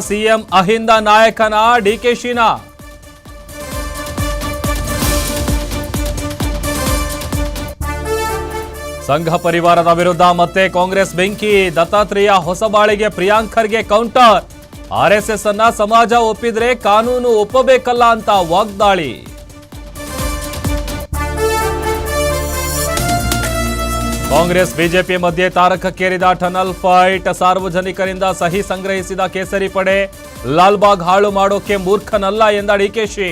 CM Ahinda ನಾಯಕನ ಡಿಕೆಶಿನ ಸಂಘ ಪರಿವಾರದ ವಿರುದ್ಧ ಮತ್ತೆ ಕಾಂಗ್ರೆಸ್ ಬೆಂಕಿ, ದತ್ತಾತ್ರೇಯ ಹೊಸಬಾಳಿಗೆ ಪ್ರಿಯಾಂಕರ್ಗೆ ಕೌಂಟರ್. ಆರ್ಎಸ್ಎಸ್ ಅನ್ನ ಸಮಾಜ ಒಪ್ಪಿದ್ರೆ ಕಾನೂನು ಒಪ್ಪಬೇಕಲ್ಲ ಅಂತ ವಾಗ್ದಾಳಿ. ಕಾಂಗ್ರೆಸ್, ಬಿಜೆಪಿ ಮಧ್ಯೆ ತಾರಕಕ್ಕೇರಿದ ಟನಲ್ ಫೈಟ್. ಸಾರ್ವಜನಿಕರಿಂದ ಸಹಿ ಸಂಗ್ರಹಿಸಿದ ಕೇಸರಿ ಪಡೆ. ಲಾಲ್ಬಾಗ್ ಹಾಳು ಮಾಡೋಕೆ ಮೂರ್ಖನಲ್ಲ ಎಂದ ಡಿಕೆಶಿ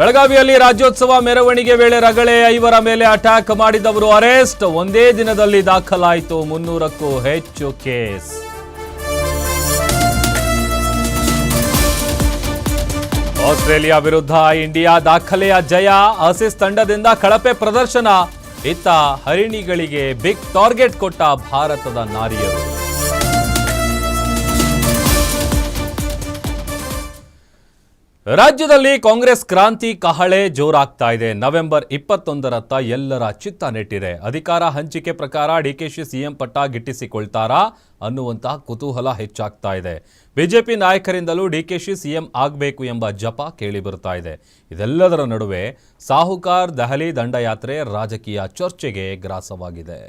ಬೆಳಗಾವಿಯಲ್ಲಿ ರಾಜ್ಯೋತ್ಸವ ಮೆರವಣಿಗೆ ವೇಳೆ ರಗಳೆ ಐವರ ಮೇಲೆ ಅಟ್ಯಾಕ್ ಮಾಡಿದವರು ಅರೆಸ್ಟ್. ಒಂದೇ ದಿನದಲ್ಲಿ ದಾಖಲಾಯಿತು ಮುನ್ನೂರಕ್ಕೂ ಹೆಚ್ಚು ಕೇಸ್. ಆಸ್ಟ್ರೇಲಿಯಾ ವಿರುದ್ಧ ಇಂಡಿಯಾ ದಾಖಲೆಯ ಜಯ ಆಸಿಸ್ ತಂಡದಿಂದ ಕಳಪೆ ಪ್ರದರ್ಶನ. ಇತ್ತ ಹರಿಣಿಗಳಿಗೆ ಬಿಗ್ ಟಾರ್ಗೆಟ್ ಕೊಟ್ಟ ಭಾರತದ ನಾರಿಯರು. ರಾಜ್ಯದಲ್ಲಿ ಕಾಂಗ್ರೆಸ್ ಕ್ರಾಂತಿ ಕಹಳೆ ಜೋರಾಗ್ತಾ ಇದೆ. ನವೆಂಬರ್ ಇಪ್ಪತ್ತೊಂದರತ್ತ ಎಲ್ಲರ ಚಿತ್ತ ನೆಟ್ಟಿದೆ. ಅಧಿಕಾರ ಹಂಚಿಕೆ ಪ್ರಕಾರ ಡಿಕೆಶಿ ಸಿಎಂ ಪಟ್ಟ ಗಿಟ್ಟಿಸಿಕೊಳ್ತಾರಾ ಅನ್ನುವಂತಹ ಕುತೂಹಲ ಹೆಚ್ಚಾಗ್ತಾ ಇದೆ. ಬಿಜೆಪಿ ನಾಯಕರಿಂದಲೂ ಡಿಕೆಶಿ ಸಿಎಂ ಆಗಬೇಕು ಎಂಬ ಜಪ ಕೇಳಿಬರ್ತಾ ಇದೆ. ಇದೆಲ್ಲದರ ನಡುವೆ ಸಾಹುಕಾರ್ ದೆಹಲಿ ದಂಡಯಾತ್ರೆ ರಾಜಕೀಯ ಚರ್ಚೆಗೆ ಗ್ರಾಸವಾಗಿದೆ.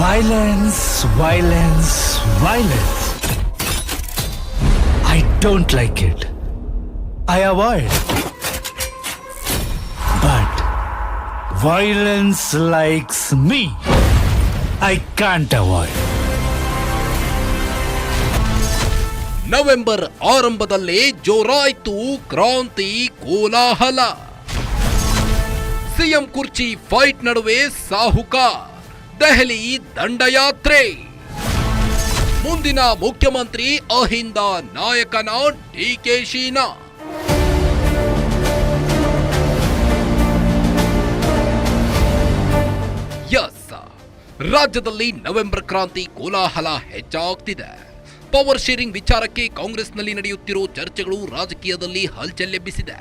Violence violence violence. I don't like it. I avoid. But violence likes me. I can't avoid. November ಆರಂಭದಲ್ಲೇ ಜೋರಾಯ್ತು ಕ್ರಾಂತಿ ಕೋಲಾಹಲ ಸಿಎಂ ಕುರ್ಚಿ ಫೈಟ್ ನಡುವೆ ಸಾಹುಕಾರ್ ದೆಹಲಿ ದಂಡಯಾತ್ರೆ ಮುಂದಿನ ಮುಖ್ಯಮಂತ್ರಿ ಅಹಿಂದ ನಾಯಕನ ಡಿಕೆಶಿನ ಎಸ್, ರಾಜ್ಯದಲ್ಲಿ ನವೆಂಬರ್ ಕ್ರಾಂತಿ ಕೋಲಾಹಲ ಹೆಚ್ಚಾಗ್ತಿದೆ. ಪವರ್ ಶೇರಿಂಗ್ ವಿಚಾರಕ್ಕೆ ಕಾಂಗ್ರೆಸ್ನಲ್ಲಿ ನಡೆಯುತ್ತಿರೋ ಚರ್ಚೆಗಳು ರಾಜಕೀಯದಲ್ಲಿ ಹಲ್ಚಲ್ ಎಬ್ಬಿಸಿದೆ.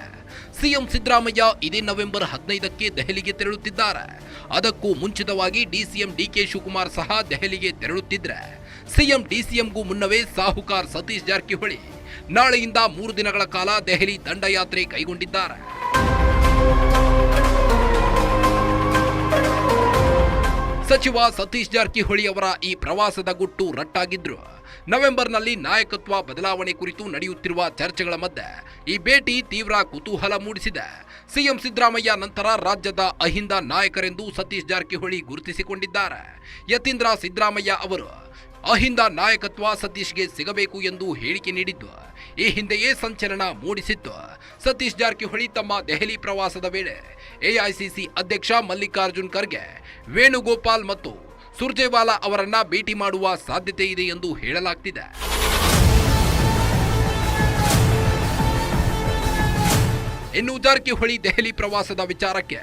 ಸಿಎಂ ಸಿದ್ದರಾಮಯ್ಯ ಇದೇ ನವೆಂಬರ್ ಹದಿನೈದಕ್ಕೆ ದೆಹಲಿಗೆ ತೆರಳುತ್ತಿದ್ದಾರೆ. ಅದಕ್ಕೂ ಮುಂಚಿತವಾಗಿ ಡಿಸಿಎಂ ಡಿಕೆ ಶಿವಕುಮಾರ್ ಸಹ ದೆಹಲಿಗೆ ತೆರಳುತ್ತಿದ್ರೆ. ಸಿಎಂ, ಡಿಸಿಎಂಗೂ ಮುನ್ನವೇ ಸಾಹುಕಾರ್ ಸತೀಶ್ ಜಾರಕಿಹೊಳಿ ನಾಳೆಯಿಂದ ಮೂರು ದಿನಗಳ ಕಾಲ ದೆಹಲಿ ದಂಡಯಾತ್ರೆ ಕೈಗೊಂಡಿದ್ದಾರೆ. ಸಚಿವ ಸತೀಶ್ ಜಾರಕಿಹೊಳಿ ಅವರ ಈ ಪ್ರವಾಸದ ಗುಟ್ಟು ರಟ್ಟಾಗಿದ್ರು. ನವೆಂಬರ್ನಲ್ಲಿ ನಾಯಕತ್ವ ಬದಲಾವಣೆ ಕುರಿತು ನಡೆಯುತ್ತಿರುವ ಚರ್ಚೆಗಳ ಮಧ್ಯೆ ಈ ಭೇಟಿ ತೀವ್ರ ಕುತೂಹಲ ಮೂಡಿಸಿದೆ. ಸಿಎಂ ಸಿದ್ದರಾಮಯ್ಯ ನಂತರ ರಾಜ್ಯದ ಅಹಿಂದ ನಾಯಕರೆಂದು ಸತೀಶ್ ಜಾರಕಿಹೊಳಿ ಗುರುತಿಸಿಕೊಂಡಿದ್ದಾರೆ. ಯತೀಂದ್ರ ಸಿದ್ದರಾಮಯ್ಯ ಅವರು ಅಹಿಂದ ನಾಯಕತ್ವ ಸತೀಶ್ಗೆ ಸಿಗಬೇಕು ಎಂದು ಹೇಳಿಕೆ ನೀಡಿದ್ದು. ಈ ಹಿಂದೆಯೇ ಸಂಚಲನ ಮೂಡಿಸಿತ್ತು. ಸತೀಶ್ ಜಾರಕಿಹೊಳಿ ತಮ್ಮ ದೆಹಲಿ ಪ್ರವಾಸದ ವೇಳೆ ಎಐಸಿಸಿ ಅಧ್ಯಕ್ಷ ಮಲ್ಲಿಕಾರ್ಜುನ್ ಖರ್ಗೆ, ವೇಣುಗೋಪಾಲ್ ಮತ್ತು ಸುರ್ಜೇವಾಲಾ ಅವರನ್ನ ಭೇಟಿ ಮಾಡುವ ಸಾಧ್ಯತೆ ಇದೆ ಎಂದು ಹೇಳಲಾಗ್ತಿದೆ. ಇನ್ನು ಜಾರಕಿಹೊಳಿ ದೆಹಲಿ ಪ್ರವಾಸದ ವಿಚಾರಕ್ಕೆ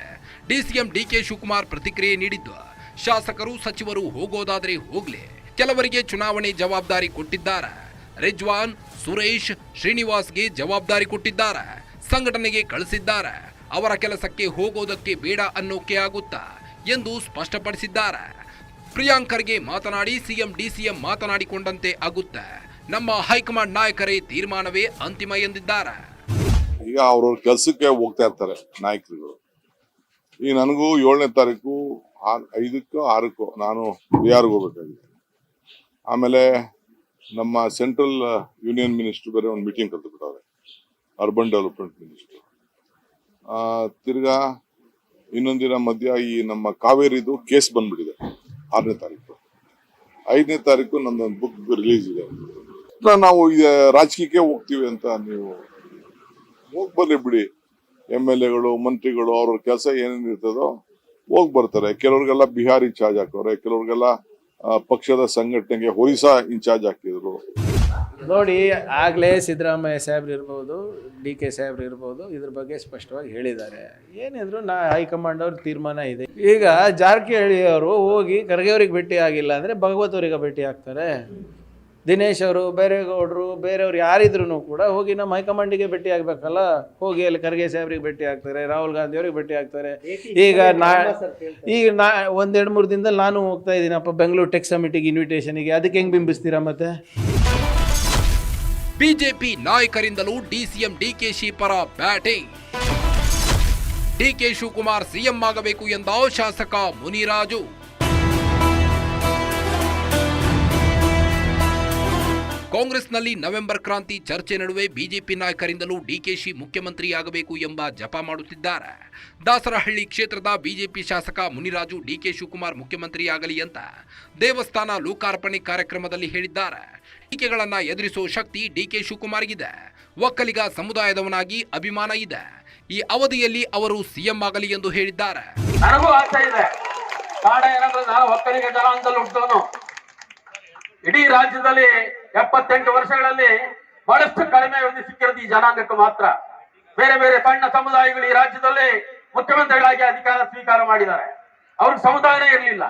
ಡಿಸಿಎಂ ಡಿಕೆ ಶಿವಕುಮಾರ್ ಪ್ರತಿಕ್ರಿಯೆ ನೀಡಿದ್ದು, ಶಾಸಕರು ಸಚಿವರು ಹೋಗೋದಾದರೆ ಹೋಗ್ಲಿ. ಕೆಲವರಿಗೆ ಚುನಾವಣೆ ಜವಾಬ್ದಾರಿ ಕೊಟ್ಟಿದ್ದಾರೆ. ರಿಜ್ವಾನ್ ಸುರೇಶ್ ಶ್ರೀನಿವಾಸ್ಗೆ ಜವಾಬ್ದಾರಿ ಕೊಟ್ಟಿದ್ದಾರೆ. ಸಂಘಟನೆಗೆ ಕಳಿಸಿದ್ದಾರೆ. ಅವರ ಕೆಲಸಕ್ಕೆ ಹೋಗೋದಕ್ಕೆ ಬೇಡ ಅನ್ನೋಕೆ ಆಗುತ್ತಾ ಎಂದು ಸ್ಪಷ್ಟಪಡಿಸಿದ್ದಾರೆ. ಪ್ರಿಯಾಂಕರ್ಗೆ ಮಾತನಾಡಿ, ಸಿಎಂ, ಡಿಸಿಎಂ ಮಾತನಾಡಿಕೊಂಡಂತೆ ಆಗುತ್ತೆ. ನಮ್ಮ ಹೈಕಮಾಂಡ್ ನಾಯಕರೇ ತೀರ್ಮಾನವೇ ಅಂತಿಮ ಎಂದಿದ್ದಾರೆ. ಈಗ ಅವ್ರವ್ರ ಕೆಲಸಕ್ಕೆ ಹೋಗ್ತಾ ಇರ್ತಾರೆ ನಾಯಕರುಗಳು. ಈಗ ನನಗೂ ಏಳನೇ ತಾರೀಕು ಐದಕ್ಕೋ ಆರಕ್ಕೋ ನಾನು ಬಿಹಾರ್ಗೆ ಹೋಗ್ಬೇಕಾಗಿದೆ. ಆಮೇಲೆ ನಮ್ಮ ಸೆಂಟ್ರಲ್ ಯೂನಿಯನ್ ಮಿನಿಸ್ಟರ್ ಬೇರೆ ಒಂದು ಮೀಟಿಂಗ್ ಕರೆದು ಬಿಟ್ಟವ್ರೆ ಅರ್ಬನ್ ಡೆವಲಪ್ಮೆಂಟ್ ಮಿನಿಸ್ಟರ್. ತಿರ್ಗಾ ಇನ್ನೊಂದಿನ ಮಧ್ಯ ಈ ನಮ್ಮ ಕಾವೇರಿದು ಕೇಸ್ ಬಂದ್ಬಿಟ್ಟಿದೆ, ಆರನೇ ತಾರೀಕು. ಐದನೇ ತಾರೀಕು ನಂದೊಂದು ಬುಕ್ ರಿಲೀಸ್ ಇದೆ. ನಾವು ರಾಜಕೀಯಕ್ಕೆ ಹೋಗ್ತೀವಿ ಅಂತ ನೀವು ಹೋಗಿ ಬರ್ರಿ ಬಿಡಿ. ಎಂ ಎಲ್ ಎಗಳು, ಮಂತ್ರಿಗಳು, ಅವ್ರವ್ರ ಕೆಲಸ ಏನೇನು ಇರ್ತದೋ ಹೋಗಿ ಬರ್ತಾರೆ ಕೆಲವ್ರಿಗೆಲ್ಲ ಬಿಹಾರಿ ಚಾರ್ಜ್ ಹಾಕೋರೆ, ಕೆಲವ್ರಿಗೆಲ್ಲ ಪಕ್ಷದ ಸಂಘಟನೆಗೆ ಹೊರಿಸಾ ಇನ್ಚಾರ್ಜ್ ಆಗ್ತಿದ್ರು. ನೋಡಿ, ಆಗಲೇ ಸಿದ್ದರಾಮಯ್ಯ ಸಾಹೇಬ್ರು ಇರ್ಬೋದು, ಡಿ ಕೆ ಸಾಹೇಬ್ರು ಇರ್ಬೋದು, ಇದ್ರ ಬಗ್ಗೆ ಸ್ಪಷ್ಟವಾಗಿ ಹೇಳಿದ್ದಾರೆ. ಏನಿದ್ರು ನಾ ಹೈಕಮಾಂಡ್ ಅವ್ರ ತೀರ್ಮಾನ ಇದೆ. ಈಗ ಜಾರಕಿಹೊಳಿ ಅವರು ಹೋಗಿ ಖರ್ಗೆ ಅವ್ರಿಗೆ ಭೇಟಿ ಆಗಿಲ್ಲ ಅಂದರೆ ಭಗವತ್ ಅವರಿಗೆ ಭೇಟಿ ಆಗ್ತಾರೆ. ದಿನೇಶ್ ಅವರು ಬೇರೆಗೌಡರು ಬೇರೆಯವ್ರು ಯಾರಿದ್ರು ಕೂಡ ಹೋಗಿ ನಮ್ಮ ಹೈಕಮಾಂಡಿಗೆ ಭೇಟಿ ಆಗಬೇಕಲ್ಲ? ಹೋಗಿ ಅಲ್ಲಿ ಖರ್ಗೆ ಸಾಹೇಬ್ರಿಗೆ ಭೇಟಿ ಆಗ್ತಾರೆ ರಾಹುಲ್ ಗಾಂಧಿ ಅವ್ರಿಗೆ ಭೇಟಿ ಆಗ್ತಾರೆ. ಈಗ ನಾ ಈಗ ನಾ ಒಂದೆರಡು ಮೂರು ದಿನದಲ್ಲಿ ನಾನು ಹೋಗ್ತಾ ಇದ್ದೀನಪ್ಪ ಬೆಂಗಳೂರು ಟೆಕ್ ಸಮಿಟಿಗೆ ಇನ್ವಿಟೇಷನಿಗೆ ಅದಕ್ಕೆ ಹೆಂಗೆ ಬಿಂಬಿಸ್ತೀರಾ ಮತ್ತೆ? ಬಿಜೆಪಿ ನಾಯಕರಿಂದಲೂ ಡಿಸಿಎಂ ಶಿ ಪರ ಬ್ಯಾಟಿಂಗ್. ಡಿಕೆ ಶಿವಕುಮಾರ್ ಸಿಎಂ ಆಗಬೇಕು ಎಂದ ಶಾಸಕ ಮುನಿರಾಜು. ಕಾಂಗ್ರೆಸ್ನಲ್ಲಿ ನವೆಂಬರ್ ಕ್ರಾಂತಿ ಚರ್ಚೆ ನಡುವೆ ಬಿಜೆಪಿ ನಾಯಕರಿಂದಲೂ ಡಿಕೆಶಿ ಮುಖ್ಯಮಂತ್ರಿಯಾಗಬೇಕು ಎಂಬ ಜಪ ಮಾಡುತ್ತಿದ್ದಾರೆ. ದಾಸರಹಳ್ಳಿ ಕ್ಷೇತ್ರದ ಬಿಜೆಪಿ ಶಾಸಕ ಮುನಿರಾಜು ಡಿಕೆ ಶಿವಕುಮಾರ್ ಮುಖ್ಯಮಂತ್ರಿಯಾಗಲಿ ಅಂತ ದೇವಸ್ಥಾನ ಲೋಕಾರ್ಪಣೆ ಕಾರ್ಯಕ್ರಮದಲ್ಲಿ ಹೇಳಿದ್ದಾರೆ. ಟೀಕೆಗಳನ್ನು ಎದುರಿಸುವ ಶಕ್ತಿ ಡಿಕೆ ಶಿವಕುಮಾರ್ಗಿದೆ. ಒಕ್ಕಲಿಗ ಸಮುದಾಯದವನಾಗಿ ಅಭಿಮಾನ ಇದೆ. ಈ ಅವಧಿಯಲ್ಲಿ ಅವರು ಸಿಎಂ ಆಗಲಿ ಎಂದು ಹೇಳಿದ್ದಾರೆ. ಇಡೀ ರಾಜ್ಯದಲ್ಲಿ ಎಪ್ಪತ್ತೆಂಟು ವರ್ಷಗಳಲ್ಲಿ ಬಹಳಷ್ಟು ಕಡಿಮೆ ಒಂದು ಸಿಕ್ಕಿರೋದು ಈ ಜನಾಂಗಕ್ಕೆ ಮಾತ್ರ. ಬೇರೆ ಬೇರೆ ಸಣ್ಣ ಸಮುದಾಯಗಳು ಈ ರಾಜ್ಯದಲ್ಲಿ ಮುಖ್ಯಮಂತ್ರಿಗಳಾಗಿ ಅಧಿಕಾರ ಸ್ವೀಕಾರ ಮಾಡಿದ್ದಾರೆ. ಅವ್ರಿಗೆ ಸಮುದಾಯನೇ ಇರಲಿಲ್ಲ.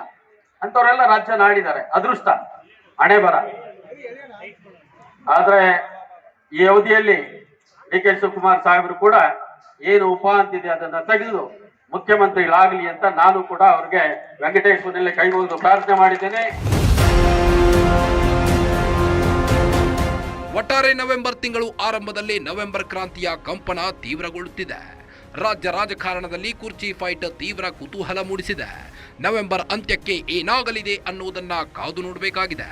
ಅಂತವರೆಲ್ಲ ರಾಜ್ಯ ನಾಡಿದ್ದಾರೆ. ಅದೃಷ್ಟ. ಹಣೆ ಬರ. ಆದ್ರೆ ಈ ಅವಧಿಯಲ್ಲಿ ಡಿ ಕೆ ಶಿವಕುಮಾರ್ ಸಾಹೇಬರು ಕೂಡ ಏನು ಉಪ ಅಂತಿದೆ ಅದನ್ನ ತೆಗೆದು ಮುಖ್ಯಮಂತ್ರಿಗಳಾಗಲಿ ಅಂತ ನಾನು ಕೂಡ ಅವ್ರಿಗೆ ವೆಂಕಟೇಶ್ವರನಲ್ಲಿ ಕೈ ಮುಗಿದು ಪ್ರಾರ್ಥನೆ ಮಾಡಿದ್ದೇನೆ. ಒಟ್ಟಾರೆ ನವೆಂಬರ್ ತಿಂಗಳು ಆರಂಭದಲ್ಲಿ ನವೆಂಬರ್ ಕ್ರಾಂತಿಯ ಕಂಪನ ತೀವ್ರಗೊಳ್ಳುತ್ತಿದೆ. ರಾಜ್ಯ ರಾಜಕಾರಣದಲ್ಲಿ ಕುರ್ಚಿ ಫೈಟ್ ತೀವ್ರ ಕುತೂಹಲ ಮೂಡಿಸಿದೆ. ನವೆಂಬರ್ ಅಂತ್ಯಕ್ಕೆ ಏನಾಗಲಿದೆ ಅನ್ನುವುದನ್ನ ಕಾದು ನೋಡಬೇಕಾಗಿದೆ.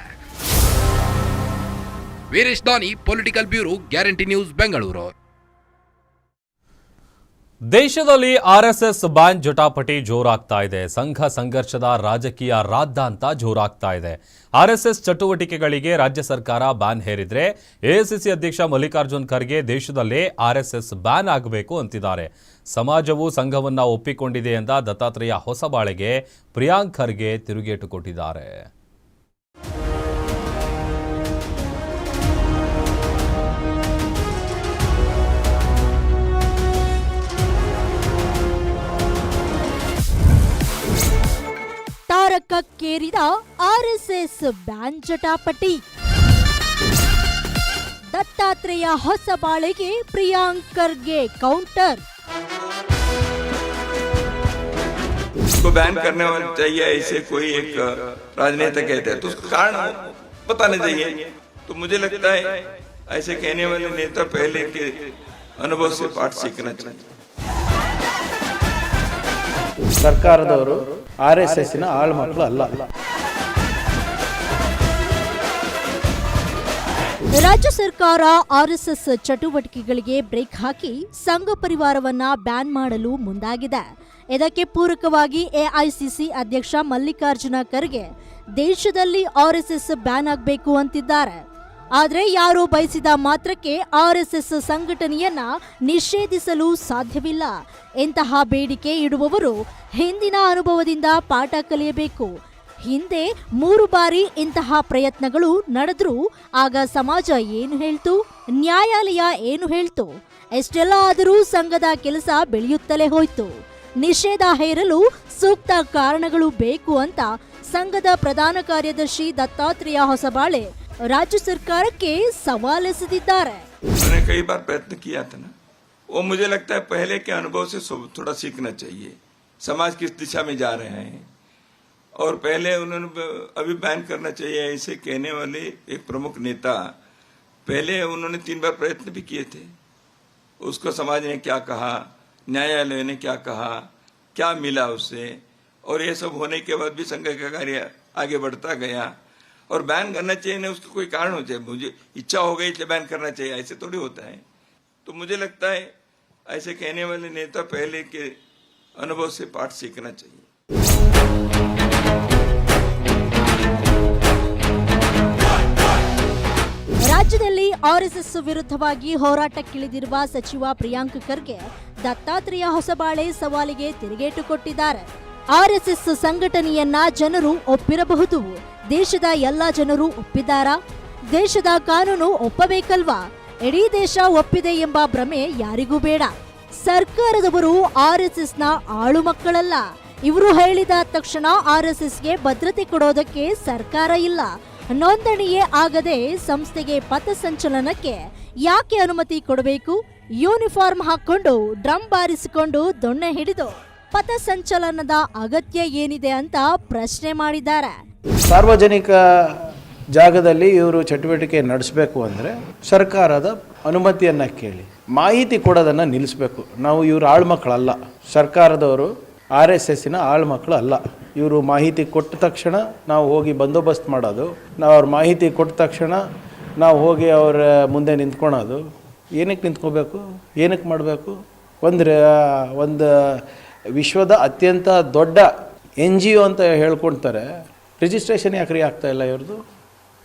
Veeresh Dani, political bureau, guarantee news, Bengaluru. ದೇಶದಲ್ಲಿ ಆರ್ಎಸ್ಎಸ್ ಬ್ಯಾನ್ ಜಟಾಪಟಿ ಜೋರಾಗ್ತಾ ಇದೆ. ಸಂಘ ಸಂಘರ್ಷದ ರಾಜಕೀಯ ರಾದ್ದಾಂತ ಜೋರಾಗ್ತಾ ಇದೆ. ಆರ್ಎಸ್ಎಸ್ ಚಟುವಟಿಕೆಗಳಿಗೆ ರಾಜ್ಯ ಸರ್ಕಾರ ಬ್ಯಾನ್ ಹೇರಿದ್ರೆ ಎಐಸಿಸಿ ಅಧ್ಯಕ್ಷ ಮಲ್ಲಿಕಾರ್ಜುನ್ ಖರ್ಗೆ ದೇಶದಲ್ಲೇ ಆರ್ಎಸ್ಎಸ್ ಬ್ಯಾನ್ ಆಗಬೇಕು ಅಂತಿದ್ದಾರೆ. ಸಮಾಜವು ಸಂಘವನ್ನು ಒಪ್ಪಿಕೊಂಡಿದೆ ಎಂದ ದತ್ತಾತ್ರೇಯ ಹೊಸಬಾಳೆಗೆ ಪ್ರಿಯಾಂಕ್ ಖರ್ಗೆ ತಿರುಗೇಟು ಕೊಟ್ಟಿದ್ದಾರೆ. ತಾರಕಕ್ಕೇರಿದ ಆರ್ಎಸ್ಎಸ್ ಬ್ಯಾನ್ ಜಟಾಪಟಿ ದತ್ತಾತ್ರೇಯ ಹೊಸಬಾಳೆಗೆ ಪ್ರಿಯಾಂಕರ್ಗೆ ಕೌಂಟರ್ उसको बैन करने वाला चाहिए ऐसे कोई एक राजनेता कहते हैं तो उसका कारण बताना चाहिए तो मुझे लगता है ऐसे कहने वाले नेता पहले के अनुभव से पाठ सीखना चाहिए ಸರ್ಕಾರದವರು ಆರ್ ಎಸ್ ಎಸ್ಸಿನ ಆಳ್ಮಕ್ಳು ಅಲ್ಲ. ರಾಜ್ಯ ಸರ್ಕಾರ ಆರ್ಎಸ್ಎಸ್ ಚಟುವಟಿಕೆಗಳಿಗೆ ಬ್ರೇಕ್ ಹಾಕಿ ಸಂಘ ಪರಿವಾರವನ್ನ ಬ್ಯಾನ್ ಮಾಡಲು ಮುಂದಾಗಿದೆ. ಇದಕ್ಕೆ ಪೂರಕವಾಗಿ ಎಐಸಿಸಿ ಅಧ್ಯಕ್ಷ ಮಲ್ಲಿಕಾರ್ಜುನ ಖರ್ಗೆ ದೇಶದಲ್ಲಿ ಆರ್ಎಸ್ಎಸ್ ಬ್ಯಾನ್ ಆಗಬೇಕು ಅಂತಿದ್ದಾರೆ. ಆದರೆ ಯಾರು ಬಯಸಿದ ಮಾತ್ರಕ್ಕೆ ಆರ್ಎಸ್ಎಸ್ ಸಂಘಟನೆಯನ್ನ ನಿಷೇಧಿಸಲು ಸಾಧ್ಯವಿಲ್ಲ. ಎಂತಹ ಬೇಡಿಕೆ ಇಡುವವರು ಹಿಂದಿನ ಅನುಭವದಿಂದ ಪಾಠ ಕಲಿಯಬೇಕು. ಹಿಂದೆ ಮೂರು ಬಾರಿ ಇಂತಹ ಪ್ರಯತ್ನಗಳು ನಡೆದ್ರೂ, ಆಗ ಸಮಾಜ ಏನು ಹೇಳ್ತು? ನ್ಯಾಯಾಲಯ ಏನು ಹೇಳ್ತು? ಎಷ್ಟೆಲ್ಲ ಆದರೂ ಸಂಘದ ಕೆಲಸ ಬೆಳೆಯುತ್ತಲೇ ಹೋಯ್ತು. ನಿಷೇಧ ಹೇರಲು ಸೂಕ್ತ ಕಾರಣಗಳು ಬೇಕು ಅಂತ ಸಂಘದ ಪ್ರಧಾನ ಕಾರ್ಯದರ್ಶಿ ದತ್ತಾತ್ರೇಯ ಹೊಸಬಾಳೆ ರಾಜ್ಯ ಸರ್ಕಾರಕ್ಕೆ ಸವಾಲೆಸೆದಿದ್ದಾರೆ मैंने कई बार प्रयत्न किया था ना वो मुझे लगता है पहले के अनुभव से सो- थोड़ा सीखना चाहिए समाज किस दिशा में जा रहे हैं और पहले उन्होंने ब- अभी बैन करना चाहिए ऐसे कहने वाले एक प्रमुख नेता पहले उन्होंने तीन बार प्रयत्न भी किए थे उसको समाज ने क्या कहा न्यायालय ने क्या कहा क्या मिला उससे और ये सब होने के बाद भी संघ का कार्य आगे बढ़ता गया और बैन करना चाहिए ना उसका कोई कारण हो चाहिए मुझे इच्छा हो गई इसलिए बैन करना चाहिए ऐसे थोड़ी होता है तो मुझे लगता है ऐसे कहने वाले नेता पहले के अनुभव से पाठ सीखना चाहिए ರಾಜ್ಯದಲ್ಲಿ ಆರ್ಎಸ್ಎಸ್ ವಿರುದ್ಧವಾಗಿ ಹೋರಾಟಕ್ಕಿಳಿದಿರುವ ಸಚಿವ ಪ್ರಿಯಾಂಕ್ ಖರ್ಗೆ ದತ್ತಾತ್ರೇಯ ಹೊಸಬಾಳೆ ಸವಾಲಿಗೆ ತಿರುಗೇಟು ಕೊಟ್ಟಿದ್ದಾರೆ ಆರ್ಎಸ್ಎಸ್ ಸಂಘಟನೆಯನ್ನ ಜನರು ಒಪ್ಪಿರಬಹುದು ದೇಶದ ಎಲ್ಲ ಜನರು ಒಪ್ಪಿದ್ದಾರಾ? ದೇಶದ ಕಾನೂನು ಒಪ್ಪಬೇಕಲ್ವಾ? ಇಡೀ ದೇಶ ಒಪ್ಪಿದೆ ಎಂಬ ಭ್ರಮೆ ಯಾರಿಗೂ ಬೇಡ. ಸರ್ಕಾರದವರು ಆರ್ಎಸ್ಎಸ್ನ ಆಳು ಮಕ್ಕಳಲ್ಲ. ಇವರು ಹೇಳಿದ ತಕ್ಷಣ ಆರ್ಎಸ್ಎಸ್ಗೆ ಭದ್ರತೆ ಕೊಡೋದಕ್ಕೆ ಸರ್ಕಾರ ಇಲ್ಲ. ನೋಂದಣಿಯೇ ಆಗದೆ ಸಂಸ್ಥೆಗೆ ಪಥಸಂಚಲನಕ್ಕೆ ಯಾಕೆ ಅನುಮತಿ ಕೊಡಬೇಕು? ಯೂನಿಫಾರ್ಮ್ ಹಾಕೊಂಡು ಡ್ರಮ್ ಬಾರಿಸಿಕೊಂಡು ದೊಣ್ಣೆ ಹಿಡಿದು. ಪಥಸಂಚಲನದ ಅಗತ್ಯ ಏನಿದೆ ಅಂತ ಪ್ರಶ್ನೆ ಮಾಡಿದ್ದಾರೆ. ಸಾರ್ವಜನಿಕ ಜಾಗದಲ್ಲಿ ಇವರು ಚಟುವಟಿಕೆ ನಡೆಸಬೇಕು ಅಂದರೆ ಸರ್ಕಾರದ ಅನುಮತಿಯನ್ನು ಕೇಳಿ, ಮಾಹಿತಿ ಕೊಡೋದನ್ನು ನಿಲ್ಲಿಸಬೇಕು. ನಾವು ಇವರು ಆಳ್ಮಕ್ಕಳಲ್ಲ, ಸರ್ಕಾರದವರು ಆರ್ ಎಸ್ ಎಸ್ಸಿನ ಆಳ್ಮಕ್ಕಳು ಅಲ್ಲ ಇವರು ಮಾಹಿತಿ ಕೊಟ್ಟ ತಕ್ಷಣ ನಾವು ಹೋಗಿ ಬಂದೋಬಸ್ತ್ ಮಾಡೋದು, ನಾವು ಅವ್ರ ಮಾಹಿತಿ ಕೊಟ್ಟ ತಕ್ಷಣ ನಾವು ಹೋಗಿ ಅವರ ಮುಂದೆ ನಿಂತ್ಕೊಳೋದು. ಏನಕ್ಕೆ ನಿಂತ್ಕೋಬೇಕು? ಏನಕ್ಕೆ ಮಾಡಬೇಕು? ಒಂದು ಒಂದು ವಿಶ್ವದ ಅತ್ಯಂತ ದೊಡ್ಡ ಎನ್ ಜಿ ಒ ಅಂತ ಹೇಳ್ಕೊಳ್ತಾರೆ ರಿಜಿಸ್ಟ್ರೇಷನ್ ಯಾಕ್ರಿ ಆಗ್ತಾ ಇಲ್ಲ ಇವ್ರದ್ದು?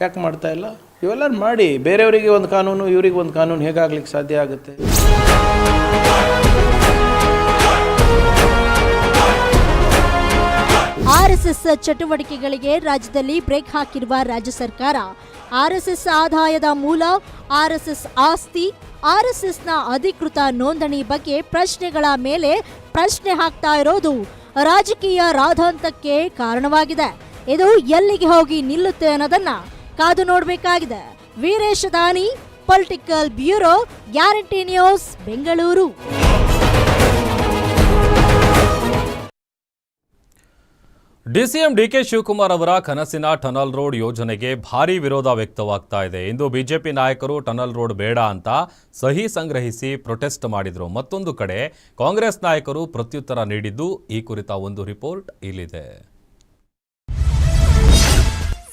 ಯಾಕೆ ಮಾಡ್ತಾ ಇಲ್ಲ? ಇವೆಲ್ಲ ಮಾಡಿ. ಬೇರೆಯವರಿಗೆ ಒಂದು ಕಾನೂನು, ಇವರಿಗೆ ಒಂದು ಕಾನೂನು ಹೇಗಾಗ್ಲಿಕ್ಕೆ ಸಾಧ್ಯ ಆಗುತ್ತೆ? ಆರ್ಎಸ್ಎಸ್ ಚಟುವಟಿಕೆಗಳಿಗೆ ರಾಜ್ಯದಲ್ಲಿ ಬ್ರೇಕ್ ಹಾಕಿರುವ ರಾಜ್ಯ ಸರ್ಕಾರ, ಆರ್ಎಸ್ಎಸ್ ಆದಾಯದ ಮೂಲ, ಆರ್ಎಸ್ಎಸ್ ಆಸ್ತಿ, ಆರ್ಎಸ್ಎಸ್ನ ಅಧಿಕೃತ ನೋಂದಣಿ ಬಗ್ಗೆ ಪ್ರಶ್ನೆಗಳ ಮೇಲೆ ಪ್ರಶ್ನೆ ಹಾಕ್ತಾ ಇರೋದು ರಾಜಕೀಯ ರಾಧಾಂತಕ್ಕೆ ಕಾರಣವಾಗಿದೆ. ಇದು ಎಲ್ಲಿಗೆ ಹೋಗಿ ನಿಲ್ಲುತ್ತೆ ಅನ್ನೋದನ್ನ ಕಾದು ನೋಡಬೇಕಾಗಿದೆ. Veeresha Dani political bureau guarantee news Bengaluru DCM DK Shivakumar ಅವರ ಕನಸಿನ ಟನಲ್ ರೋಡ್ ಯೋಜನೆಗೆ ಭಾರಿ ವಿರೋಧ ವ್ಯಕ್ತವಾಗ್ತಾ ಇದೆ. ಇಂದು ಬಿಜೆಪಿ ನಾಯಕರು ಟನಲ್ ರೋಡ್ ಬೇಡ ಅಂತ ಸಹಿ ಸಂಗ್ರಹಿಸಿ ಪ್ರೊಟೆಸ್ಟ್ ಮಾಡಿದರು. ಮತ್ತೊಂದು ಕಡೆ ಕಾಂಗ್ರೆಸ್ ನಾಯಕರು ಪ್ರತ್ಯುತ್ತರ ನೀಡಿದ್ದು ಈ ಕುರಿತ ಒಂದು ರಿಪೋರ್ಟ್ ಇಲ್ಲಿದೆ.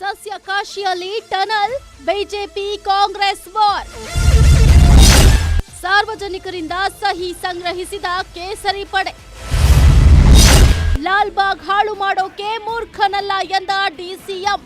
ಸಸ್ಯ ಕಾಶಿಯಲ್ಲಿ ಟನಲ್, ಬಿಜೆಪಿ, ಕಾಂಗ್ರೆಸ್ ವಾರ್. ಸಾರ್ವಜನಿಕರಿಂದ ಸಹಿ ಸಂಗ್ರಹಿಸಿದ ಕೇಸರಿ ಪಡೆ. ಲಾಲ್ಬಾಗ್ ಹಾಳು ಮಾಡೋಕೆ ಮೂರ್ಖನಲ್ಲ ಎಂದ ಡಿಸಿಎಂ.